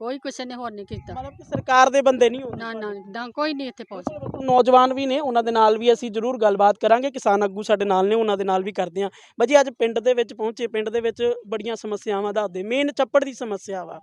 ਕੋਈ ਕਿਸੇ ਨੇ ਹੋਰ ਨਹੀਂ ਕੀਤਾ। ਮਤਲਬ ਕਿ ਸਰਕਾਰ ਦੇ ਬੰਦੇ ਨਹੀਂ ਹੁੰਦੇ ਨਾ ਨਾ ਨਾ ਕੋਈ ਨਹੀਂ ਇੱਥੇ ਬਿਲਕੁਲ ਨੌਜਵਾਨ ਵੀ ਨੇ ਉਹਨਾਂ ਦੇ ਨਾਲ ਵੀ ਅਸੀਂ ਜ਼ਰੂਰ ਗੱਲਬਾਤ ਕਰਾਂਗੇ। ਕਿਸਾਨ ਆਗੂ ਸਾਡੇ ਨਾਲ ਨੇ ਉਹਨਾਂ ਦੇ ਨਾਲ ਵੀ ਕਰਦੇ ਹਾਂ। ਬਾਜੀ ਅੱਜ ਪਿੰਡ ਦੇ ਵਿੱਚ ਪਹੁੰਚੇ ਪਿੰਡ ਦੇ ਵਿੱਚ ਬੜੀਆਂ ਸਮੱਸਿਆਵਾਂ ਦੱਸਦੇ ਮੇਨ ਚੱਪੜ ਦੀ ਸਮੱਸਿਆ ਵਾ।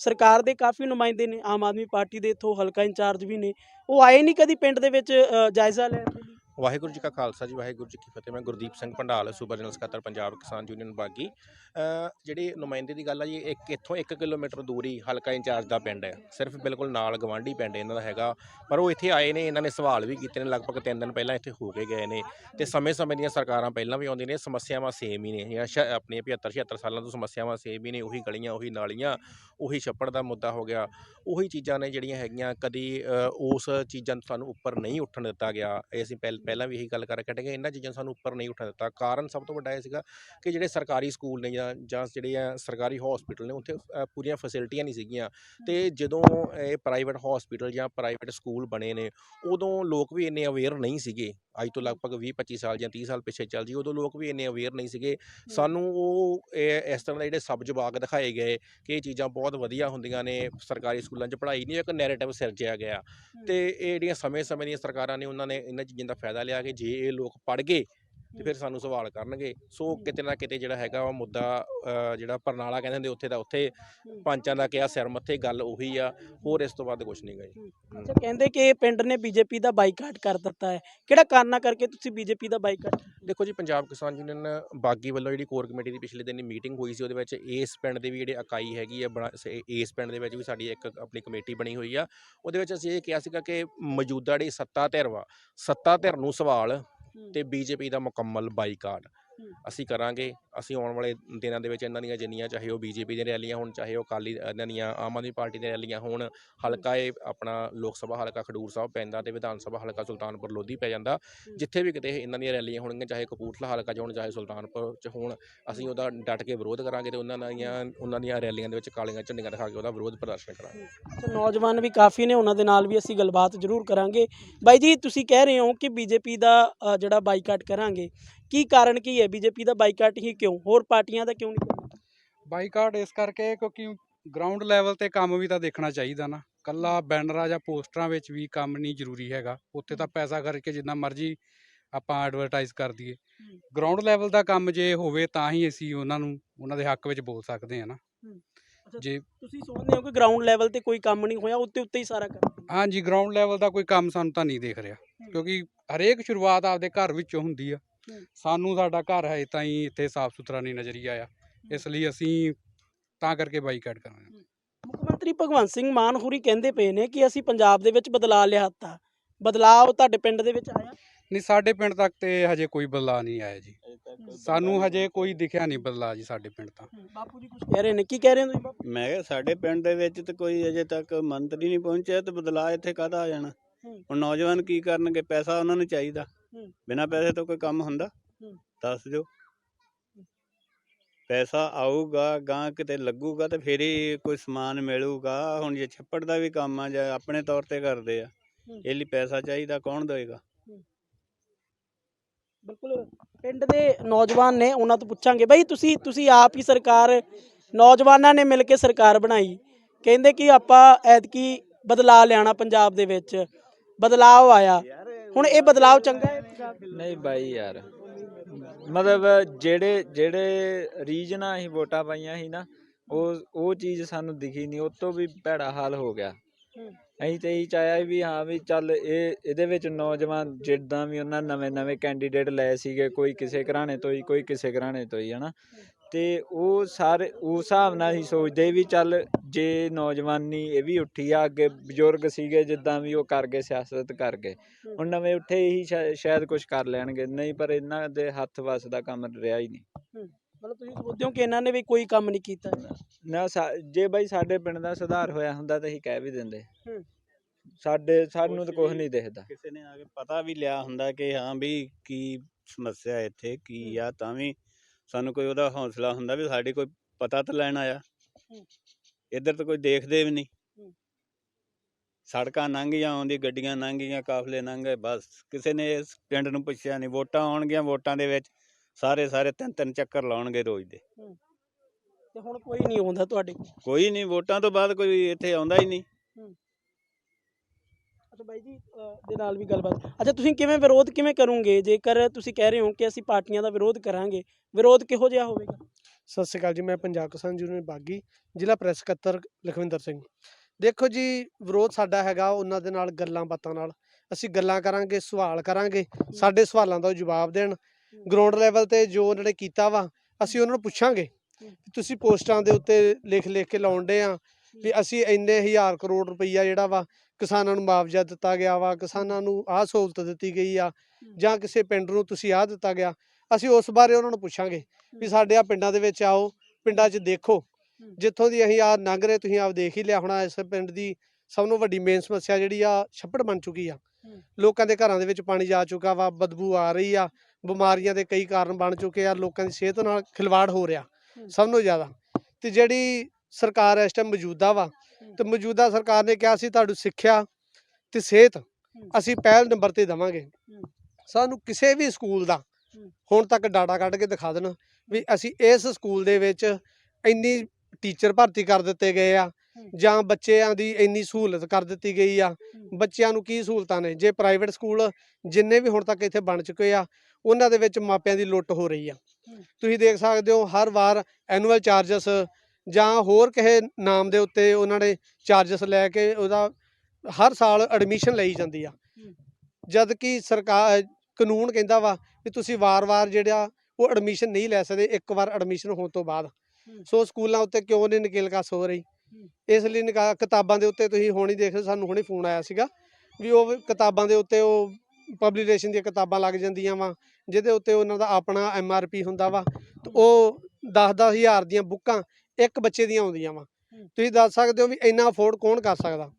ਸਰਕਾਰ ਦੇ ਕਾਫੀ ਨੁਮਾਇੰਦੇ ਨੇ ਆਮ ਆਦਮੀ ਪਾਰਟੀ ਦੇ ਇਥੋਂ ਹਲਕਾ ਇੰਚਾਰਜ ਵੀ ਨੇ। ਉਹ ਆਏ ਨਹੀਂ ਕਦੀ ਪਿੰਡ ਦੇ ਵਿੱਚ ਜਾਇਜ਼ਾ ਲੈਣ ਲਈ? ਵਾਹਿਗੁਰੂ ਜੀ ਕਾ ਖਾਲਸਾ ਜੀ ਵਾਹਿਗੁਰੂ ਜੀ ਕੀ ਫਤਿਹ। ਮੈਂ ਗੁਰਦੀਪ ਸਿੰਘ ਭੰਡਾਲ ਸੂਬਾ ਜਨਰਲ ਸਕੱਤਰ ਪੰਜਾਬ ਕਿਸਾਨ ਯੂਨੀਅਨ ਬਾਗੀ। ਅ, ਜਿਹੜੀ ਨੁਮਾਇੰਦੇ ਦੀ ਗੱਲ ਆ ਜੀ ਇੱਕ ਇੱਥੋਂ 1 ਕਿਲੋਮੀਟਰ ਦੂਰੀ ਹਲਕਾ ਇੰਚਾਰਜ ਦਾ ਪਿੰਡ ਹੈ। ਸਿਰਫ ਬਿਲਕੁਲ ਨਾਲ ਗਵਾਂਢੀ ਪਿੰਡ ਇਹਨਾਂ ਦਾ ਹੈਗਾ। ਪਰ ਉਹ ਇੱਥੇ ਆਏ ਨੇ ਇਹਨਾਂ ਨੇ ਸਵਾਲ ਵੀ ਕੀਤੇ ਨੇ ਲਗਭਗ 3 ਦਿਨ ਪਹਿਲਾਂ ਇੱਥੇ ਹੋ ਕੇ ਗਏ ਨੇ। ਤੇ ਸਮੇਂ-ਸਮੇਂ ਦੀਆਂ ਸਰਕਾਰਾਂ ਪਹਿਲਾਂ ਵੀ ਆਉਂਦੀਆਂ ਨੇ ਸਮੱਸਿਆਵਾਂ ਸੇਮ ਹੀ ਨੇ। ਜਿਹੜੀਆਂ ਸ਼ ਆਪਣੀਆਂ 75 76 ਸਾਲਾਂ ਤੋਂ ਸਮੱਸਿਆਵਾਂ ਸੇਮ ਹੀ ਨੇ ਉਹੀ ਗਲੀਆਂ ਉਹੀ ਨਾਲੀਆਂ ਉਹੀ ਛੱਪੜ ਦਾ ਮੁੱਦਾ ਹੋ ਗਿਆ। ਉਹੀ ਚੀਜ਼ਾਂ ਨੇ ਜਿਹੜੀਆਂ ਹੈਗੀਆਂ ਕਦੀ ਉਸ ਚੀਜ਼ਾਂ ਨੂੰ ਸਾਨੂੰ ਉੱਪਰ ਨਹੀਂ ਉੱਠਣ ਦਿੱਤਾ ਗਿਆ। ਇਹ ਅਸੀਂ ਪਹਿਲ- ਪਹਿਲਾਂ ਵੀ ਇਹੀ ਗੱਲ ਕਰ ਕੱਢ ਗਏ ਇਹਨਾਂ ਚੀਜ਼ਾਂ ਸਾਨੂੰ ਉੱਪਰ ਨਹੀਂ ਉੱਠਣ ਦਿੱਤਾ। ਕਾਰਨ ਸਭ ਤੋਂ ਵੱਡਾ ਇਹ ਸੀਗਾ ਕਿ ਜਿਹੜੇ ਸਰਕਾਰੀ ਸਕੂਲ ਨੇ ਜਾਂ ਜਾਂ ਜਿਹੜੇ ਆ ਸਰਕਾਰੀ ਹਸਪੀਟਲ ਨੇ ਉੱਥੇ ਪੂਰੀਆਂ ਫੈਸਿਲਿਟੀਆਂ ਨਹੀਂ ਸੀਗੀਆਂ। ਤੇ ਜਦੋਂ ਇਹ ਪ੍ਰਾਈਵੇਟ ਹਸਪੀਟਲ ਜਾਂ ਪ੍ਰਾਈਵੇਟ ਸਕੂਲ ਬਣੇ ਨੇ ਉਦੋਂ ਲੋਕ ਵੀ ਇੰਨੇ ਅਵੇਅਰ ਨਹੀਂ ਸੀਗੇ। ਅੱਜ ਤੋਂ ਲਗਭਗ 20 25 ਸਾਲ ਜਾਂ 30 ਸਾਲ ਪਿੱਛੇ ਚੱਲ ਜੀ ਉਦੋਂ ਲੋਕ ਵੀ ਇੰਨੇ ਅਵੇਅਰ ਨਹੀਂ ਸੀਗੇ। ਸਾਨੂੰ ਉਹ ਇਸ ਤਰ੍ਹਾਂ ਦੇ ਜਿਹੜੇ ਸਬ ਜਵਾਕ ਦਿਖਾਏ ਗਏ ਕਿ ਇਹ ਚੀਜ਼ਾਂ ਬਹੁਤ ਵਧੀਆ ਹੁੰਦੀਆਂ ਨੇ ਸਰਕਾਰੀ ਸਕੂਲਾਂ 'ਚ ਪੜ੍ਹਾਈ ਨਹੀਂ ਇੱਕ ਨੈਰੇਟਿਵ ਸਿਰਜਿਆ ਗਿਆ। ਤੇ ਇਹ ਜਿਹੜੀਆਂ ਸਮੇਂ-ਸਮੇਂ ਦੀਆਂ ਸਰਕਾਰਾਂ ਨੇ ਉਹਨਾਂ ਨੇ ਇਹਨਾਂ ਚੀਜ਼ਾਂ ਦਾ ਫਾਇਦਾ ਲਿਆ ਕਿ ਜੇ ਇਹ ਲੋਕ ਪੜ੍ਹ ਗਏ ਤੇ ਫਿਰ ਸਾਨੂੰ ਸਵਾਲ ਕਰਨਗੇ। ਸੋ ਕਿਤੇ ਨਾ ਕਿਤੇ ਜਿਹੜਾ ਹੈਗਾ ਉਹ ਮੁੱਦਾ ਜਿਹੜਾ ਪਰਨਾਲਾ ਕਹਿੰਦੇ ਹੁੰਦੇ ਉੱਥੇ ਦਾ ਉੱਥੇ ਪੰਚਾਂ ਦਾ ਕਿਹਾ ਸਿਰ ਮੱਥੇ ਗੱਲ ਉਹੀ ਆ। ਹੋਰ ਇਸ ਤੋਂ ਵੱਧ ਕੁਝ ਨਹੀਂ ਗਾ ਜੀ। ਅੱਛਾ ਕਹਿੰਦੇ ਕਿ ਪਿੰਡ ਨੇ ਬੀਜੇਪੀ ਦਾ ਬਾਈਕਾਟ ਕਰ ਦਿੱਤਾ ਹੈ। ਕਿਹੜਾ ਕਾਰਨਾ ਕਰਕੇ ਤੁਸੀਂ ਬੀਜੇਪੀ ਦਾ ਬਾਈਕਾਟ ਦੇਖੋ ਜੀ ਪੰਜਾਬ ਕਿਸਾਨ ਯੂਨੀਅਨ ਬਾਗੀ ਵੱਲੋਂ ਜਿਹੜੀ ਕੋਰ ਕਮੇਟੀ ਦੀ ਪਿਛਲੇ ਦਿਨੀ ਮੀਟਿੰਗ ਹੋਈ ਸੀ ਉਹਦੇ ਵਿੱਚ ਇਸ ਪਿੰਡ ਦੇ ਵੀ ਜਿਹੜੇ ਇਕਾਈ ਹੈਗੀ ਆ ਇਸ ਪਿੰਡ ਦੇ ਵਿੱਚ ਵੀ ਸਾਡੀ ਇੱਕ ਆਪਣੀ ਕਮੇਟੀ ਬਣੀ ਹੋਈ ਆ। ਉਹਦੇ ਵਿੱਚ ਅਸੀਂ ਇਹ ਕਿਹਾ ਸੀਗਾ ਕਿ ਮੌਜੂਦਾ ਜਿਹੜੀ ਸੱਤਾ ਧਿਰ ਵਾ ਸੱਤਾ ਧਿਰ ਨੂੰ ਸਵਾਲ ਤੇ ਬੀਜੇਪੀ ਦਾ ਮੁਕੰਮਲ ਬਾਈਕਾਟ। ਅਸੀਂ ਕਰਾਂਗੇ ਅਸੀਂ ਆਉਣ ਵਾਲੇ ਦਿਨਾਂ ਦੇ ਵਿੱਚ ਇਹਨਾਂ ਦੀਆਂ ਜਿੰਨੀਆਂ ਚਾਹੇ ਉਹ ਬੀਜੇਪੀ ਦੀਆਂ ਰੈਲੀਆਂ ਹੋਣ ਚਾਹੇ ਉਹ ਅਕਾਲੀ ਇਹਨਾਂ ਦੀਆਂ ਆਮ ਆਦਮੀ ਪਾਰਟੀ ਦੀਆਂ ਰੈਲੀਆਂ ਹੋਣ ਹਲਕਾ ਇਹ ਆਪਣਾ ਲੋਕ ਸਭਾ ਹਲਕਾ ਖਡੂਰ ਸਾਹਿਬ ਪੈਂਦਾ ਤੇ ਵਿਧਾਨ ਸਭਾ ਹਲਕਾ ਸੁਲਤਾਨਪੁਰ ਲੋਧੀ ਪੈ ਜਾਂਦਾ। ਜਿੱਥੇ ਵੀ ਕਿਤੇ ਇਹਨਾਂ ਦੀਆਂ ਰੈਲੀਆਂ ਹੋਣਗੀਆਂ ਚਾਹੇ ਕਪੂਰਥਲਾ ਹਲਕਾ 'ਚ ਹੋਣ ਚਾਹੇ ਸੁਲਤਾਨਪੁਰ 'ਚ ਹੋਣ ਅਸੀਂ ਉਹਦਾ ਡਟ ਕੇ ਵਿਰੋਧ ਕਰਾਂਗੇ ਤੇ ਉਹਨਾਂ ਦੀਆਂ ਉਹਨਾਂ ਦੀਆਂ ਰੈਲੀਆਂ ਦੇ ਵਿੱਚ ਕਾਲੀਆਂ ਝੰਡੀਆਂ ਦਿਖਾ ਕੇ ਉਹਦਾ ਵਿਰੋਧ ਪ੍ਰਦਰਸ਼ਨ ਕਰਾਂਗੇ। ਅੱਛਾ ਨੌਜਵਾਨ ਵੀ ਕਾਫੀ ਨੇ ਉਹਨਾਂ ਦੇ ਨਾਲ ਵੀ ਅਸੀਂ ਗੱਲਬਾਤ ਜ਼ਰੂਰ ਕਰਾਂਗੇ। ਬਾਈ ਜੀ ਤੁਸੀਂ ਕਹਿ ਰਹੇ ਹੋ ਕਿ ਬੀਜੇਪੀ ਦਾ ਜਿਹੜਾ ਬਾਈਕਾਟ ਕਰਾਂਗੇ ਕੀ ਕਾਰਨ ਕੀ ਹੈ? ਬੀਜੇਪੀ ਦਾ ਬਾਈਕਾਟ ਹੀ ਕਿਉਂ? ਹੋਰ ਪਾਰਟੀਆਂ ਦਾ ਕਿਉਂ ਨਹੀਂ ਕਰਨਾ? ਬਾਈਕਾਟ ਇਸ ਕਰਕੇ ਕਿਉਂਕਿ ਗਰਾਊਂਡ ਲੈਵਲ ਤੇ ਕੰਮ ਵੀ ਤਾਂ ਦੇਖਣਾ ਚਾਹੀਦਾ ਨਾ। ਕੱਲਾ ਬੈਨਰਾਂ ਜਾਂ ਪੋਸਟਰਾਂ ਵਿੱਚ ਵੀ ਕੰਮ ਨਹੀਂ ਜ਼ਰੂਰੀ ਹੈਗਾ। ਉੱਥੇ ਤਾਂ ਪੈਸਾ ਖਰਚ ਕੇ ਜਿੰਨਾ ਮਰਜ਼ੀ ਆਪਾਂ ਐਡਵਰਟਾਈਜ਼ ਕਰ ਦਈਏ। ਗਰਾਊਂਡ ਲੈਵਲ ਦਾ ਕੰਮ ਜੇ ਹੋਵੇ ਤਾਂ ਹੀ ਅਸੀਂ ਉਹਨਾਂ ਨੂੰ ਉਹਨਾਂ ਦੇ ਹੱਕ ਵਿੱਚ ਬੋਲ ਸਕਦੇ ਹਾਂ ਨਾ। ਜੇ ਤੁਸੀਂ ਸੋਚਦੇ ਹੋ ਕਿ ਗਰਾਊਂਡ ਲੈਵਲ ਤੇ ਕੋਈ ਕੰਮ ਨਹੀਂ ਹੋਇਆ ਉੱਤੇ ਉੱਤੇ ਹੀ ਸਾਰਾ ਕੰਮ ਹਾਂਜੀ ਗਰਾਊਂਡ ਲੈਵਲ ਦਾ ਕੋਈ ਕੰਮ ਸਾਨੂੰ ਤਾਂ ਨਹੀਂ ਦੇਖ ਰਿਹਾ। ਕਿਉਂਕਿ ਹਰੇਕ ਸ਼ੁਰੂਆਤ ਆਪਦੇ ਘਰ ਵਿੱਚੋਂ ਹੁੰਦੀ ਆ। ਸਾਨੂੰ ਸਾਡਾ ਘਰ ਹੈ ਤਾਂ ਹੀ ਇੱਥੇ ਸਾਫ਼ ਸੁਥਰਾ ਨਹੀਂ ਨਜ਼ਰੀਆ ਆ ਇਸ ਲਈ ਅਸੀਂ ਤਾਂ ਕਰਕੇ ਬਾਈਕਾਟ ਕਰਾਂਗੇ ਮੁੱਖ ਮੰਤਰੀ ਭਗਵੰਤ ਸਿੰਘ ਮਾਨ ਹੋਰੀ ਕਹਿੰਦੇ ਪਏ ਨੇ ਕਿ ਅਸੀਂ ਪੰਜਾਬ ਦੇ ਵਿੱਚ ਬਦਲਾਅ ਲਿਆਤਾ ਬਦਲਾਅ ਤੁਹਾਡੇ ਪਿੰਡ ਦੇ ਵਿੱਚ ਆਇਆ? ਨਹੀਂ ਸਾਡੇ ਪਿੰਡ ਤੱਕ ਤੇ ਹਜੇ ਕੋਈ ਬਦਲਾਅ ਨਹੀਂ ਆਇਆ ਜੀ। ਸਾਨੂੰ ਹਜੇ ਕੋਈ ਦਿਖਿਆ ਨਹੀਂ ਬਦਲਾਅ ਜੀ ਸਾਡੇ ਪਿੰਡ ਤਾਂ। ਬਾਪੂ ਜੀ ਕੁਝ ਕਹਿ ਰਹੇ ਨੇ? ਕੀ ਕਹਿ ਰਹੇ ਹੋ ਤੁਸੀਂ ਬਾਪੂ? ਮੈਂ ਕਿਹਾ ਸਾਡੇ ਪਿੰਡ ਦੇ ਵਿੱਚ ਤੇ ਕੋਈ ਅਜੇ ਤੱਕ ਮੰਤਰੀ ਨਹੀਂ ਪਹੁੰਚਿਆ ਤੇ ਬਦਲਾਅ ਇੱਥੇ ਕਾਹਦਾ ਆ ਜਾਣਾ? ਹੂੰ। ਹੁਣ ਨੌਜਵਾਨ ਕੀ ਕਰਨਗੇ? ਪੈਸਾ ਉਹਨਾਂ ਨੂੰ ਚਾਹੀਦਾ। ਬਿਨਾਂ ਪੈਸੇ ਤੋਂ ਕੋਈ ਕੰਮ ਹੁੰਦਾ। ਦੱਸ ਦਿਓ। ਪੈਸਾ ਆਊਗਾ ਗਾਂ ਕਿਤੇ ਲੱਗੂਗਾ ਤੇ ਫੇਰ ਹੀ ਕੋਈ ਸਮਾਨ ਮਿਲੂਗਾ। ਹੁਣ ਜੇ ਛੱਪੜ ਦਾ ਵੀ ਕੰਮ ਆ ਜਾਂ ਆਪਣੇ ਤੌਰ ਤੇ ਕਰਦੇ ਆ। ਇਹ ਲਈ ਪੈਸਾ ਚਾਹੀਦਾ ਕੌਣ ਦੇਵੇਗਾ? ਬਿਲਕੁਲ ਪਿੰਡ ਦੇ ਨੌਜਵਾਨ ਨੇ ਉਹਨਾਂ ਤੋਂ ਪੁੱਛਾਂਗੇ ਬਈ ਤੁਸੀਂ ਤੁਸੀਂ ਆਪ ਹੀ ਸਰਕਾਰ ਨੌਜਵਾਨਾਂ ਨੇ ਮਿਲ ਕੇ ਸਰਕਾਰ ਬਣਾਈ। ਕਹਿੰਦੇ ਕਿ ਆਪਾਂ ਐਤਕੀ ਬਦਲਾਅ ਲਿਆਣਾ ਪੰਜਾਬ ਦੇ ਵਿੱਚ ਬਦਲਾਅ ਆਇਆ। ਹੁਣ ਇਹ ਬਦਲਾਅ ਚੰਗਾ ਹੈ? ਨਹੀਂ ਬਾਈ ਯਾਰ। ਮਤਲਬ ਜਿਹੜੇ ਜਿਹੜੇ ਰੀਜਨਾਂ ਅਸੀਂ ਵੋਟਾਂ ਪਾਈਆਂ ਸੀ ਨਾ ਉਹ ਉਹ ਚੀਜ਼ ਸਾਨੂੰ ਦਿਖੀ ਨਹੀਂ ਉਹ ਤੋਂ ਵੀ ਭੈੜਾ ਹਾਲ ਹੋ ਗਿਆ। ਅਸੀਂ ਤੇ ਇਹੀ ਚਾਹਿਆ ਵੀ ਹਾਂ ਵੀ ਚੱਲ ਇਹ ਇਹਦੇ ਵਿੱਚ ਨੌਜਵਾਨ ਜਿੱਦਾਂ ਵੀ ਉਹਨਾਂ ਨਵੇਂ ਨਵੇਂ ਕੈਂਡੀਡੇਟ ਲਏ ਸੀਗੇ ਕੋਈ ਕਿਸੇ ਘਰਾਣੇ ਤੋਂ ਹੀ ਕੋਈ ਕਿਸੇ ਘਰਾਣੇ ਤੋਂ ਹੀ ਹਨਾ। ਤੇ ਉਹ ਸਾਰੇ ਉਸ ਹਿਸਾਬ ਨਾਲ ਹੀ ਸੋਚਦੇ ਵੀ ਚੱਲ ਜੇ ਨੌਜਵਾਨੀ ਇਹ ਵੀ ਉੱਠੀ ਆ ਅੱਗੇ ਬਜ਼ੁਰਗ ਸੀਗੇ ਜਿੱਦਾਂ ਵੀ ਉਹ ਕਰ ਗਏ ਸਿਆਸਤ ਕਰ ਗਏ ਹੁਣ ਨਵੇਂ ਉੱਠੇ ਹੀ ਸ਼ਾਇਦ ਕੁਝ ਕਰ ਲੈਣਗੇ ਨਹੀਂ ਪਰ ਇਹਨਾਂ ਦੇ ਹੱਥ ਵੱਸ ਦਾ ਕੰਮ ਰਿਹਾ ਹੀ ਨਹੀਂ। ਮਤਲਬ ਤੁਸੀਂ ਸੋਚਦੇ ਹੋ ਕਿ ਇਹਨਾਂ ਨੇ ਵੀ ਕੋਈ ਕੰਮ ਨਹੀਂ ਕੀਤਾ? ਨਾ ਜੇ ਬਾਈ ਸਾਡੇ ਪਿੰਡ ਦਾ ਸੁਧਾਰ ਹੋਇਆ ਹੁੰਦਾ ਤਾਂ ਅਸੀਂ ਕਹਿ ਵੀ ਦਿੰਦੇ। ਹੂੰ। ਸਾਡੇ ਸਾਨੂੰ ਤਾਂ ਕੁਝ ਨਹੀਂ ਦਿਖਦਾ। ਕਿਸੇ ਨੇ ਆ ਕੇ ਪਤਾ ਵੀ ਲਿਆ ਹੁੰਦਾ ਕਿ ਹਾਂ ਵੀ ਕੀ ਸਮੱਸਿਆ ਇੱਥੇ ਕੀ ਆ ਤਾਂ ਵੀ ਸਾਨੂੰ ਕੋਈ ਉਹਦਾ ਹੌਸਲਾ ਹੁੰਦਾ ਵੀ ਸਾਡੀ ਕੋਈ ਪਤਾ ਤਾਂ ਲੈਣ ਆਇਆ। ਇੱਧਰ ਤਾਂ ਕੋਈ ਦੇਖਦੇ ਵੀ ਨਹੀਂ। ਸੜਕਾਂ ਲੰਘੀਆਂ ਆਉਂਦੀ ਗੱਡੀਆਂ ਲੰਘੀਆਂ ਕਾਫਲੇ ਲੰਘੇ ਬਸ ਕਿਸੇ ਨੇ ਇਸ ਪਿੰਡ ਨੂੰ ਪੁੱਛਿਆ ਨਹੀਂ। ਵੋਟਾਂ ਆਉਣਗੀਆਂ ਵੋਟਾਂ ਦੇ ਵਿੱਚ ਸਾਰੇ ਸਾਰੇ ਤਿੰਨ ਤਿੰਨ ਚੱਕਰ ਲਾਉਣਗੇ ਰੋਜ਼ ਦੇ। ਤੇ ਹੁਣ ਕੋਈ ਨਹੀਂ ਆਉਂਦਾ ਤੁਹਾਡੇ ਕੋਈ ਨਹੀਂ ਵੋਟਾਂ ਤੋਂ ਬਾਅਦ ਕੋਈ ਇੱਥੇ ਆਉਂਦਾ ਹੀ ਨਹੀਂ। ਅੱਛਾ ਬਾਈ ਜੀ ਅ, ਦੇ ਨਾਲ ਵੀ ਗੱਲਬਾਤ। ਅੱਛਾ ਤੁਸੀਂ ਕਿਵੇਂ ਵਿਰੋਧ ਕਿਵੇਂ ਕਰੋਗੇ? ਜੇਕਰ ਤੁਸੀਂ ਕਹਿ ਰਹੇ ਹੋ ਕਿ ਅਸੀਂ ਪਾਰਟੀਆਂ ਦਾ ਵਿਰੋਧ ਕਰਾਂਗੇ ਵਿਰੋਧ ਕਿਹੋ ਜਿਹਾ ਹੋਵੇਗਾ? ਸਤਿ ਸ਼੍ਰੀ ਅਕਾਲ ਜੀ, ਮੈਂ ਪੰਜਾਬ ਕਿਸਾਨ ਯੂਨੀਅਨ ਬਾਗੀ, ਜ਼ਿਲ੍ਹਾ ਪ੍ਰੈਸ ਸਕੱਤਰ ਲਖਵਿੰਦਰ ਸਿੰਘ। ਦੇਖੋ ਜੀ, ਵਿਰੋਧ ਸਾਡਾ ਹੈਗਾ ਉਹਨਾਂ ਦੇ ਨਾਲ ਗੱਲਾਂ ਬਾਤਾਂ ਨਾਲ। ਅਸੀਂ ਗੱਲਾਂ ਕਰਾਂਗੇ, ਸਵਾਲ ਕਰਾਂਗੇ, ਸਾਡੇ ਸਵਾਲਾਂ ਦਾ ਉਹ ਜਵਾਬ ਦੇਣ। ਗਰਾਊਂਡ ਲੈਵਲ ਤੇ ਜੋ ਉਹਨਾਂ ਨੇ ਕੀਤਾ ਵਾ, ਅਸੀਂ ਉਹਨਾਂ ਨੂੰ ਪੁੱਛਾਂਗੇ ਤੁਸੀਂ ਪੋਸਟਾਂ ਦੇ ਉੱਤੇ ਲਿਖ ਲਿਖ ਕੇ ਲਾਉਂਦੇ ਆ ਵੀ ਅਸੀਂ ਇੰਨੇ ਹਜ਼ਾਰ ਕਰੋੜ ਰੁਪਈਆ ਜਿਹੜਾ ਵਾ, ਕਿਸਾਨਾਂ ਨੂੰ ਮੁਆਵਜ਼ਾ ਦਿੱਤਾ ਗਿਆ ਵਾ, ਕਿਸਾਨਾਂ ਨੂੰ ਆਹ ਸਹੂਲਤ ਦਿੱਤੀ ਗਈ ਆ, ਜਾਂ ਕਿਸੇ ਪਿੰਡ ਨੂੰ ਤੁਸੀਂ ਆਹ ਦਿੱਤਾ ਗਿਆ। ਅਸੀਂ ਉਸ ਬਾਰੇ ਉਹਨਾਂ ਨੂੰ ਪੁੱਛਾਂਗੇ ਵੀ ਸਾਡੇ ਆ ਪਿੰਡਾਂ ਦੇ ਵਿੱਚ ਆਓ ਪਿੰਡਾਂ 'ਚ ਦੇਖੋ। ਜਿੱਥੋਂ ਦੀ ਅਸੀਂ ਆ ਲੰਘ ਰਹੇ ਤੁਸੀਂ ਆਪ ਦੇਖ ਹੀ ਲਿਆ ਹੋਣਾ ਇਸ ਪਿੰਡ ਦੀ ਸਭ ਤੋਂ ਵੱਡੀ ਮੇਨ ਸਮੱਸਿਆ ਜਿਹੜੀ ਆ ਛੱਪੜ ਬਣ ਚੁੱਕੀ ਆ। ਲੋਕਾਂ ਦੇ ਘਰਾਂ ਦੇ ਵਿੱਚ ਪਾਣੀ ਜਾ ਚੁੱਕਾ ਵਾ ਬਦਬੂ ਆ ਰਹੀ ਆ ਬਿਮਾਰੀਆਂ ਦੇ ਕਈ ਕਾਰਨ ਬਣ ਚੁੱਕੇ ਆ ਲੋਕਾਂ ਦੀ ਸਿਹਤ ਨਾਲ ਖਿਲਵਾੜ ਹੋ ਰਿਹਾ ਸਭ ਤੋਂ ਜ਼ਿਆਦਾ। ਤੇ ਜਿਹੜੀ ਸਰਕਾਰ ਇਸ ਟਾਈਮ ਮੌਜੂਦਾ ਵਾ ਤੇ ਮੌਜੂਦਾ ਸਰਕਾਰ ਨੇ ਕਿਹਾ ਸੀ ਤੁਹਾਨੂੰ ਸਿੱਖਿਆ ਤੇ ਸਿਹਤ ਅਸੀਂ ਪਹਿਲ ਨੰਬਰ ਤੇ ਦੇਵਾਂਗੇ। ਸਾਨੂੰ ਕਿਸੇ ਵੀ ਸਕੂਲ ਦਾ ਹੁਣ ਤੱਕ ਡਾਟਾ ਕੱਢ ਕੇ ਦਿਖਾ ਦੇਣਾ ਵੀ ਅਸੀਂ ਇਸ ਸਕੂਲ ਦੇ ਵਿੱਚ ਇੰਨੀ ਟੀਚਰ ਭਰਤੀ ਕਰ ਦਿੱਤੇ ਗਏ ਆ ਜਾਂ ਬੱਚਿਆਂ ਦੀ ਇੰਨੀ ਸਹੂਲਤ ਕਰ ਦਿੱਤੀ ਗਈ ਆ। ਬੱਚਿਆਂ ਨੂੰ ਕੀ ਸਹੂਲਤਾਂ ਨੇ? ਜੇ ਪ੍ਰਾਈਵੇਟ ਸਕੂਲ ਜਿੰਨੇ ਵੀ ਹੁਣ ਤੱਕ ਇੱਥੇ ਬਣ ਚੁੱਕੇ ਆ ਉਹਨਾਂ ਦੇ ਵਿੱਚ ਮਾਪਿਆਂ ਦੀ ਲੁੱਟ ਹੋ ਰਹੀ ਆ। ਤੁਸੀਂ ਦੇਖ ਸਕਦੇ ਹੋ ਹਰ ਵਾਰ ਐਨੂਅਲ ਚਾਰजेस ਜਾਂ ਹੋਰ ਕਿਸੇ ਨਾਮ ਦੇ ਉੱਤੇ ਉਹਨਾਂ ਨੇ ਚਾਰजेस ਲੈ ਕੇ ਉਹਦਾ ਹਰ ਸਾਲ ਐਡਮਿਸ਼ਨ ਲਈ ਜਾਂਦੀ ਆ। ਜਦ ਕਿ ਸਰਕਾਰ ਕਾਨੂੰਨ ਕਹਿੰਦਾ ਵਾ ਵੀ ਤੁਸੀਂ ਵਾਰ-ਵਾਰ ਜਿਹੜਾ ਉਹ ਐਡਮਿਸ਼ਨ ਨਹੀਂ ਲੈ ਸਕਦੇ ਇੱਕ ਵਾਰ ਐਡਮਿਸ਼ਨ ਹੋਣ ਤੋਂ ਬਾਅਦ। ਸੋ ਸਕੂਲਾਂ ਉੱਤੇ ਕਿਉਂ ਨਹੀਂ ਨਕੇਲ ਕਸ ਹੋ ਰਹੀ? ਇਸ ਲਈ ਨਿਕਾ ਕਿਤਾਬਾਂ ਦੇ ਉੱਤੇ ਤੁਸੀਂ ਹੁਣ ਹੀ ਦੇਖ ਸਾਨੂੰ ਹੁਣੇ ਫੋਨ ਆਇਆ ਸੀਗਾ ਵੀ ਉਹ ਕਿਤਾਬਾਂ ਦੇ ਉੱਤੇ ਉਹ ਪਬਲੀਕੇਸ਼ਨ ਦੀਆਂ ਕਿਤਾਬਾਂ ਲੱਗ ਜਾਂਦੀਆਂ ਵਾ ਜਿਹਦੇ ਉੱਤੇ ਉਹਨਾਂ ਦਾ ਆਪਣਾ ਐਮ ਆਰ ਪੀ ਹੁੰਦਾ ਵਾ ਉਹ 10-10 ਹਜ਼ਾਰ ਦੀਆਂ ਬੁੱਕਾਂ ਇੱਕ ਬੱਚੇ ਦੀਆਂ ਆਉਂਦੀਆਂ ਵਾ। ਤੁਸੀਂ ਦੱਸ ਸਕਦੇ ਹੋ ਵੀ ਇੰਨਾ ਅਫੋਰਡ ਕੌਣ ਕਰ ਸਕਦਾ?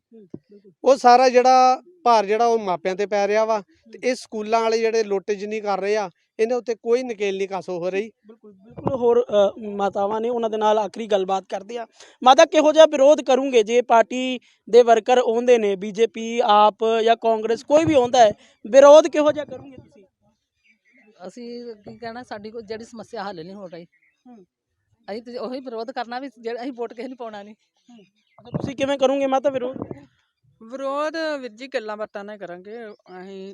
ਉਹ ਸਾਰਾ ਜਿਹੜਾ ਭਾਰ ਜਿਹੜਾ ਉਹ ਮਾਪਿਆਂ ਤੇ ਪੈ ਰਿਹਾ ਵਾ ਤੇ ਇਹ ਸਕੂਲਾਂ ਵਾਲੇ ਜਿਹੜੇ ਲੁੱਟ ਜਿੰਨੀ ਕਰ ਰਹੇ ਆ ਇਹਨਾਂ ਉੱਤੇ ਕੋਈ ਨਕੇਲ ਨਹੀਂ ਕਸ ਹੋ ਰਹੀ। ਬਿਲਕੁਲ ਬਿਲਕੁਲ ਹੋਰ ਮਾਤਾਵਾਂ ਨੇ ਉਹਨਾਂ ਦੇ ਨਾਲ ਆਖਰੀ ਗੱਲਬਾਤ ਕਰਦੇ ਆ। ਮਾਤਾ ਕਿਹੋ ਜਿਹਾ ਵਿਰੋਧ ਕਰੋਗੇ ਜੇ ਪਾਰਟੀ ਦੇ ਵਰਕਰ ਆਉਂਦੇ ਨੇ ਬੀਜੇਪੀ ਆਪ ਜਾਂ ਕਾਂਗਰਸ ਕੋਈ ਵੀ ਆਉਂਦਾ ਹੈ ਵਿਰੋਧ ਕਿਹੋ ਜਿਹਾ ਕਰੋਗੇ ਤੁਸੀਂ? ਅਸੀਂ ਕੀ ਕਹਿਣਾ ਸਾਡੀ ਕੋਈ ਜਿਹੜੀ ਸਮੱਸਿਆ ਹੱਲ ਨਹੀਂ ਹੋ ਰਹੀ। ਅਸੀਂ ਤੇ ਉਹੀ ਵਿਰੋਧ ਕਰਨਾ ਵੀ ਜਿਹੜਾ ਅਸੀਂ ਵੋਟ ਕਿਸੇ ਨੂੰ ਪਾਉਣਾ ਨਹੀਂ। ਤੁਸੀਂ ਕਿਵੇਂ ਕਰੋਗੇ ਮਾਤਾ ਵਿਰੋਧ? ਵਿਰੋਧ ਵੀਰ ਜੀ ਗੱਲਾਂ ਬਾਤਾਂ ਨਾਲ ਕਰਾਂਗੇ। ਅਸੀਂ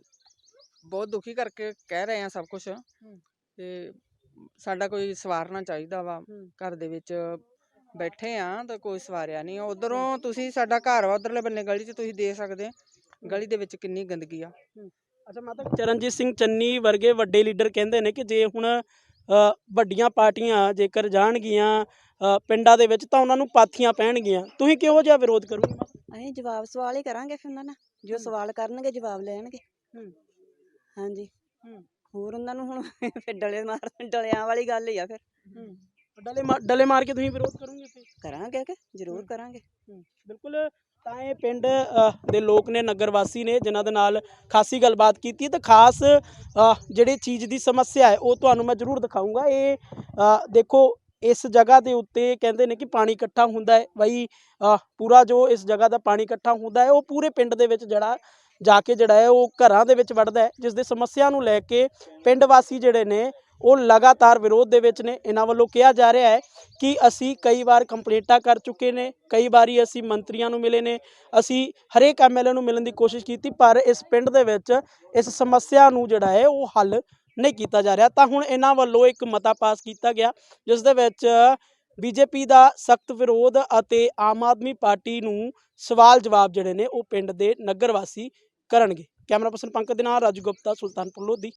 ਬਹੁਤ ਦੁਖੀ ਕਰਕੇ ਕਹਿ ਰਹੇ ਆ ਸਭ ਕੁਝ ਤੇ ਸਾਡਾ ਕੋਈ ਸਵਾਰਨਾ ਚਾਹੀਦਾ ਵਾ। ਘਰ ਦੇ ਵਿੱਚ ਬੈਠੇ ਆ ਤਾਂ ਕੋਈ ਸਵਾਰਿਆ ਨਹੀਂ। ਉਧਰੋਂ ਤੁਸੀਂ ਸਾਡਾ ਘਰ ਵਾ ਉਧਰਲੇ ਬੰਨੇ ਗਲੀ 'ਚ ਤੁਸੀਂ ਦੇਖ ਸਕਦੇ। ਗਲੀ ਦੇ ਵਿੱਚ ਕਿੰਨੀ ਗੰਦਗੀ ਆ। ਅੱਛਾ ਮਾਤਾ ਚਰਨਜੀਤ ਸਿੰਘ ਚੰਨੀ ਵਰਗੇ ਵੱਡੇ ਲੀਡਰ ਕਹਿੰਦੇ ਨੇ ਕਿ ਜੇ ਹੁਣ ਵੱਡੀਆਂ ਪਾਰਟੀਆਂ ਜੇਕਰ ਜਾਣਗੀਆਂ ਪਿੰਡਾਂ ਦੇ ਵਿੱਚ ਤਾਂ ਉਹਨਾਂ ਨੂੰ ਪਾਥੀਆਂ ਪੈਣਗੀਆਂ। ਤੁਸੀਂ ਕਿਹੋ ਜਿਹਾ ਵਿਰੋਧ ਕਰੋਗੇ? ਅਸੀਂ ਜਵਾਬ ਸਵਾਲ ਹੀ ਕਰਾਂਗੇ ਫਿਰ ਉਹਨਾਂ ਨਾਲ ਜੋ ਸਵਾਲ ਕਰਨਗੇ ਜਵਾਬ ਲੈਣਗੇ। ਹਾਂਜੀ। ਹੋਰ ਉਹਨਾਂ ਨੂੰ ਹੁਣ ਫਿਰ ਡਲੇ ਮਾਰ ਡਲਿਆਂ ਵਾਲੀ ਗੱਲ ਹੀ ਆ ਫਿਰ। ਡਲੇ ਮਾਰ ਡਲੇ ਮਾਰ ਕੇ ਤੁਸੀਂ ਵਿਰੋਧ ਕਰੋਗੇ ਫਿਰ? ਕਰਾਂਗੇ ਕਿ ਜ਼ਰੂਰ ਕਰਾਂਗੇ। ਬਿਲਕੁਲ ਤਾਂ ਇਹ ਪਿੰਡ ਦੇ ਲੋਕ ਨੇ ਨਗਰ ਵਾਸੀ ਨੇ ਜਿਨ੍ਹਾਂ ਦੇ ਨਾਲ ਖਾਸੀ ਗੱਲਬਾਤ ਕੀਤੀ ਤੇ ਖਾਸ ਜਿਹੜੀ ਚੀਜ਼ ਦੀ ਸਮੱਸਿਆ ਹੈ ਉਹ ਤੁਹਾਨੂੰ ਮੈਂ ਜ਼ਰੂਰ ਦਿਖਾਊਂਗਾ। ਇਹ ਦੇਖੋ ਇਸ ਜਗ੍ਹਾ ਦੇ ਉੱਤੇ ਕਹਿੰਦੇ ਨੇ ਕਿ ਪਾਣੀ ਇਕੱਠਾ ਹੁੰਦਾ ਹੈ। ਬਈ ਪੂਰਾ ਜੋ ਇਸ ਜਗ੍ਹਾ ਦਾ ਪਾਣੀ ਇਕੱਠਾ ਹੁੰਦਾ ਹੈ, ਉਹ ਪੂਰੇ ਪਿੰਡ ਦੇ ਵਿੱਚ ਜਿਹੜਾ, ਜਾ ਕੇ ਜਿਹੜਾ ਹੈ, ਉਹ ਘਰਾਂ ਦੇ ਵਿੱਚ ਵੜਦਾ ਹੈ, ਜਿਸ ਦੇ ਸਮੱਸਿਆ ਨੂੰ ਲੈ ਕੇ ਪਿੰਡ ਵਾਸੀ ਜਿਹੜੇ ਨੇ, ਉਹ ਲਗਾਤਾਰ ਵਿਰੋਧ ਦੇ ਵਿੱਚ ਨੇ। ਇਹਨਾਂ ਵੱਲੋਂ ਕਿਹਾ ਜਾ ਰਿਹਾ ਹੈ ਕਿ ਅਸੀਂ ਕਈ ਵਾਰ ਕੰਪਲੇਂਟਾਂ ਕਰ ਚੁੱਕੇ ਨੇ, ਕਈ ਵਾਰੀ ਅਸੀਂ ਮੰਤਰੀਆਂ ਨੂੰ ਮਿਲੇ ਨੇ, ਅਸੀਂ ਹਰੇਕ ਐਮਐਲਏ ਨੂੰ ਮਿਲਣ ਦੀ ਕੋਸ਼ਿਸ਼ ਕੀਤੀ, ਪਰ ਇਸ ਪਿੰਡ ਦੇ ਵਿੱਚ ਇਸ ਸਮੱਸਿਆ ਨੂੰ ਜਿਹੜਾ ਹੈ, ਉਹ ਹੱਲ ਨਹੀਂ ਕੀਤਾ ਜਾ ਰਿਹਾ, ਤਾਂ ਹੁਣ ਇਹਨਾਂ ਵੱਲੋਂ ਇੱਕ ਮਤਾ ਪਾਸ ਕੀਤਾ ਗਿਆ, ਜਿਸ ਦੇ ਵਿੱਚ ਬੀਜੇਪੀ ਦਾ ਸਖਤ ਵਿਰੋਧ ਅਤੇ ਆਮ ਆਦਮੀ ਪਾਰਟੀ ਨੂੰ ਸਵਾਲ ਜਵਾਬ ਜਿਹੜੇ ਨੇ ਉਹ ਪਿੰਡ ਦੇ ਨਗਰ ਵਾਸੀ ਕਰਨਗੇ। ਕੈਮਰਾ ਪਰਸਨ ਪੰਕਜ ਦੇ ਨਾਲ ਰਾਜੂ ਗੁਪਤਾ, ਸੁਲਤਾਨਪੁਰ ਲੋਧੀ।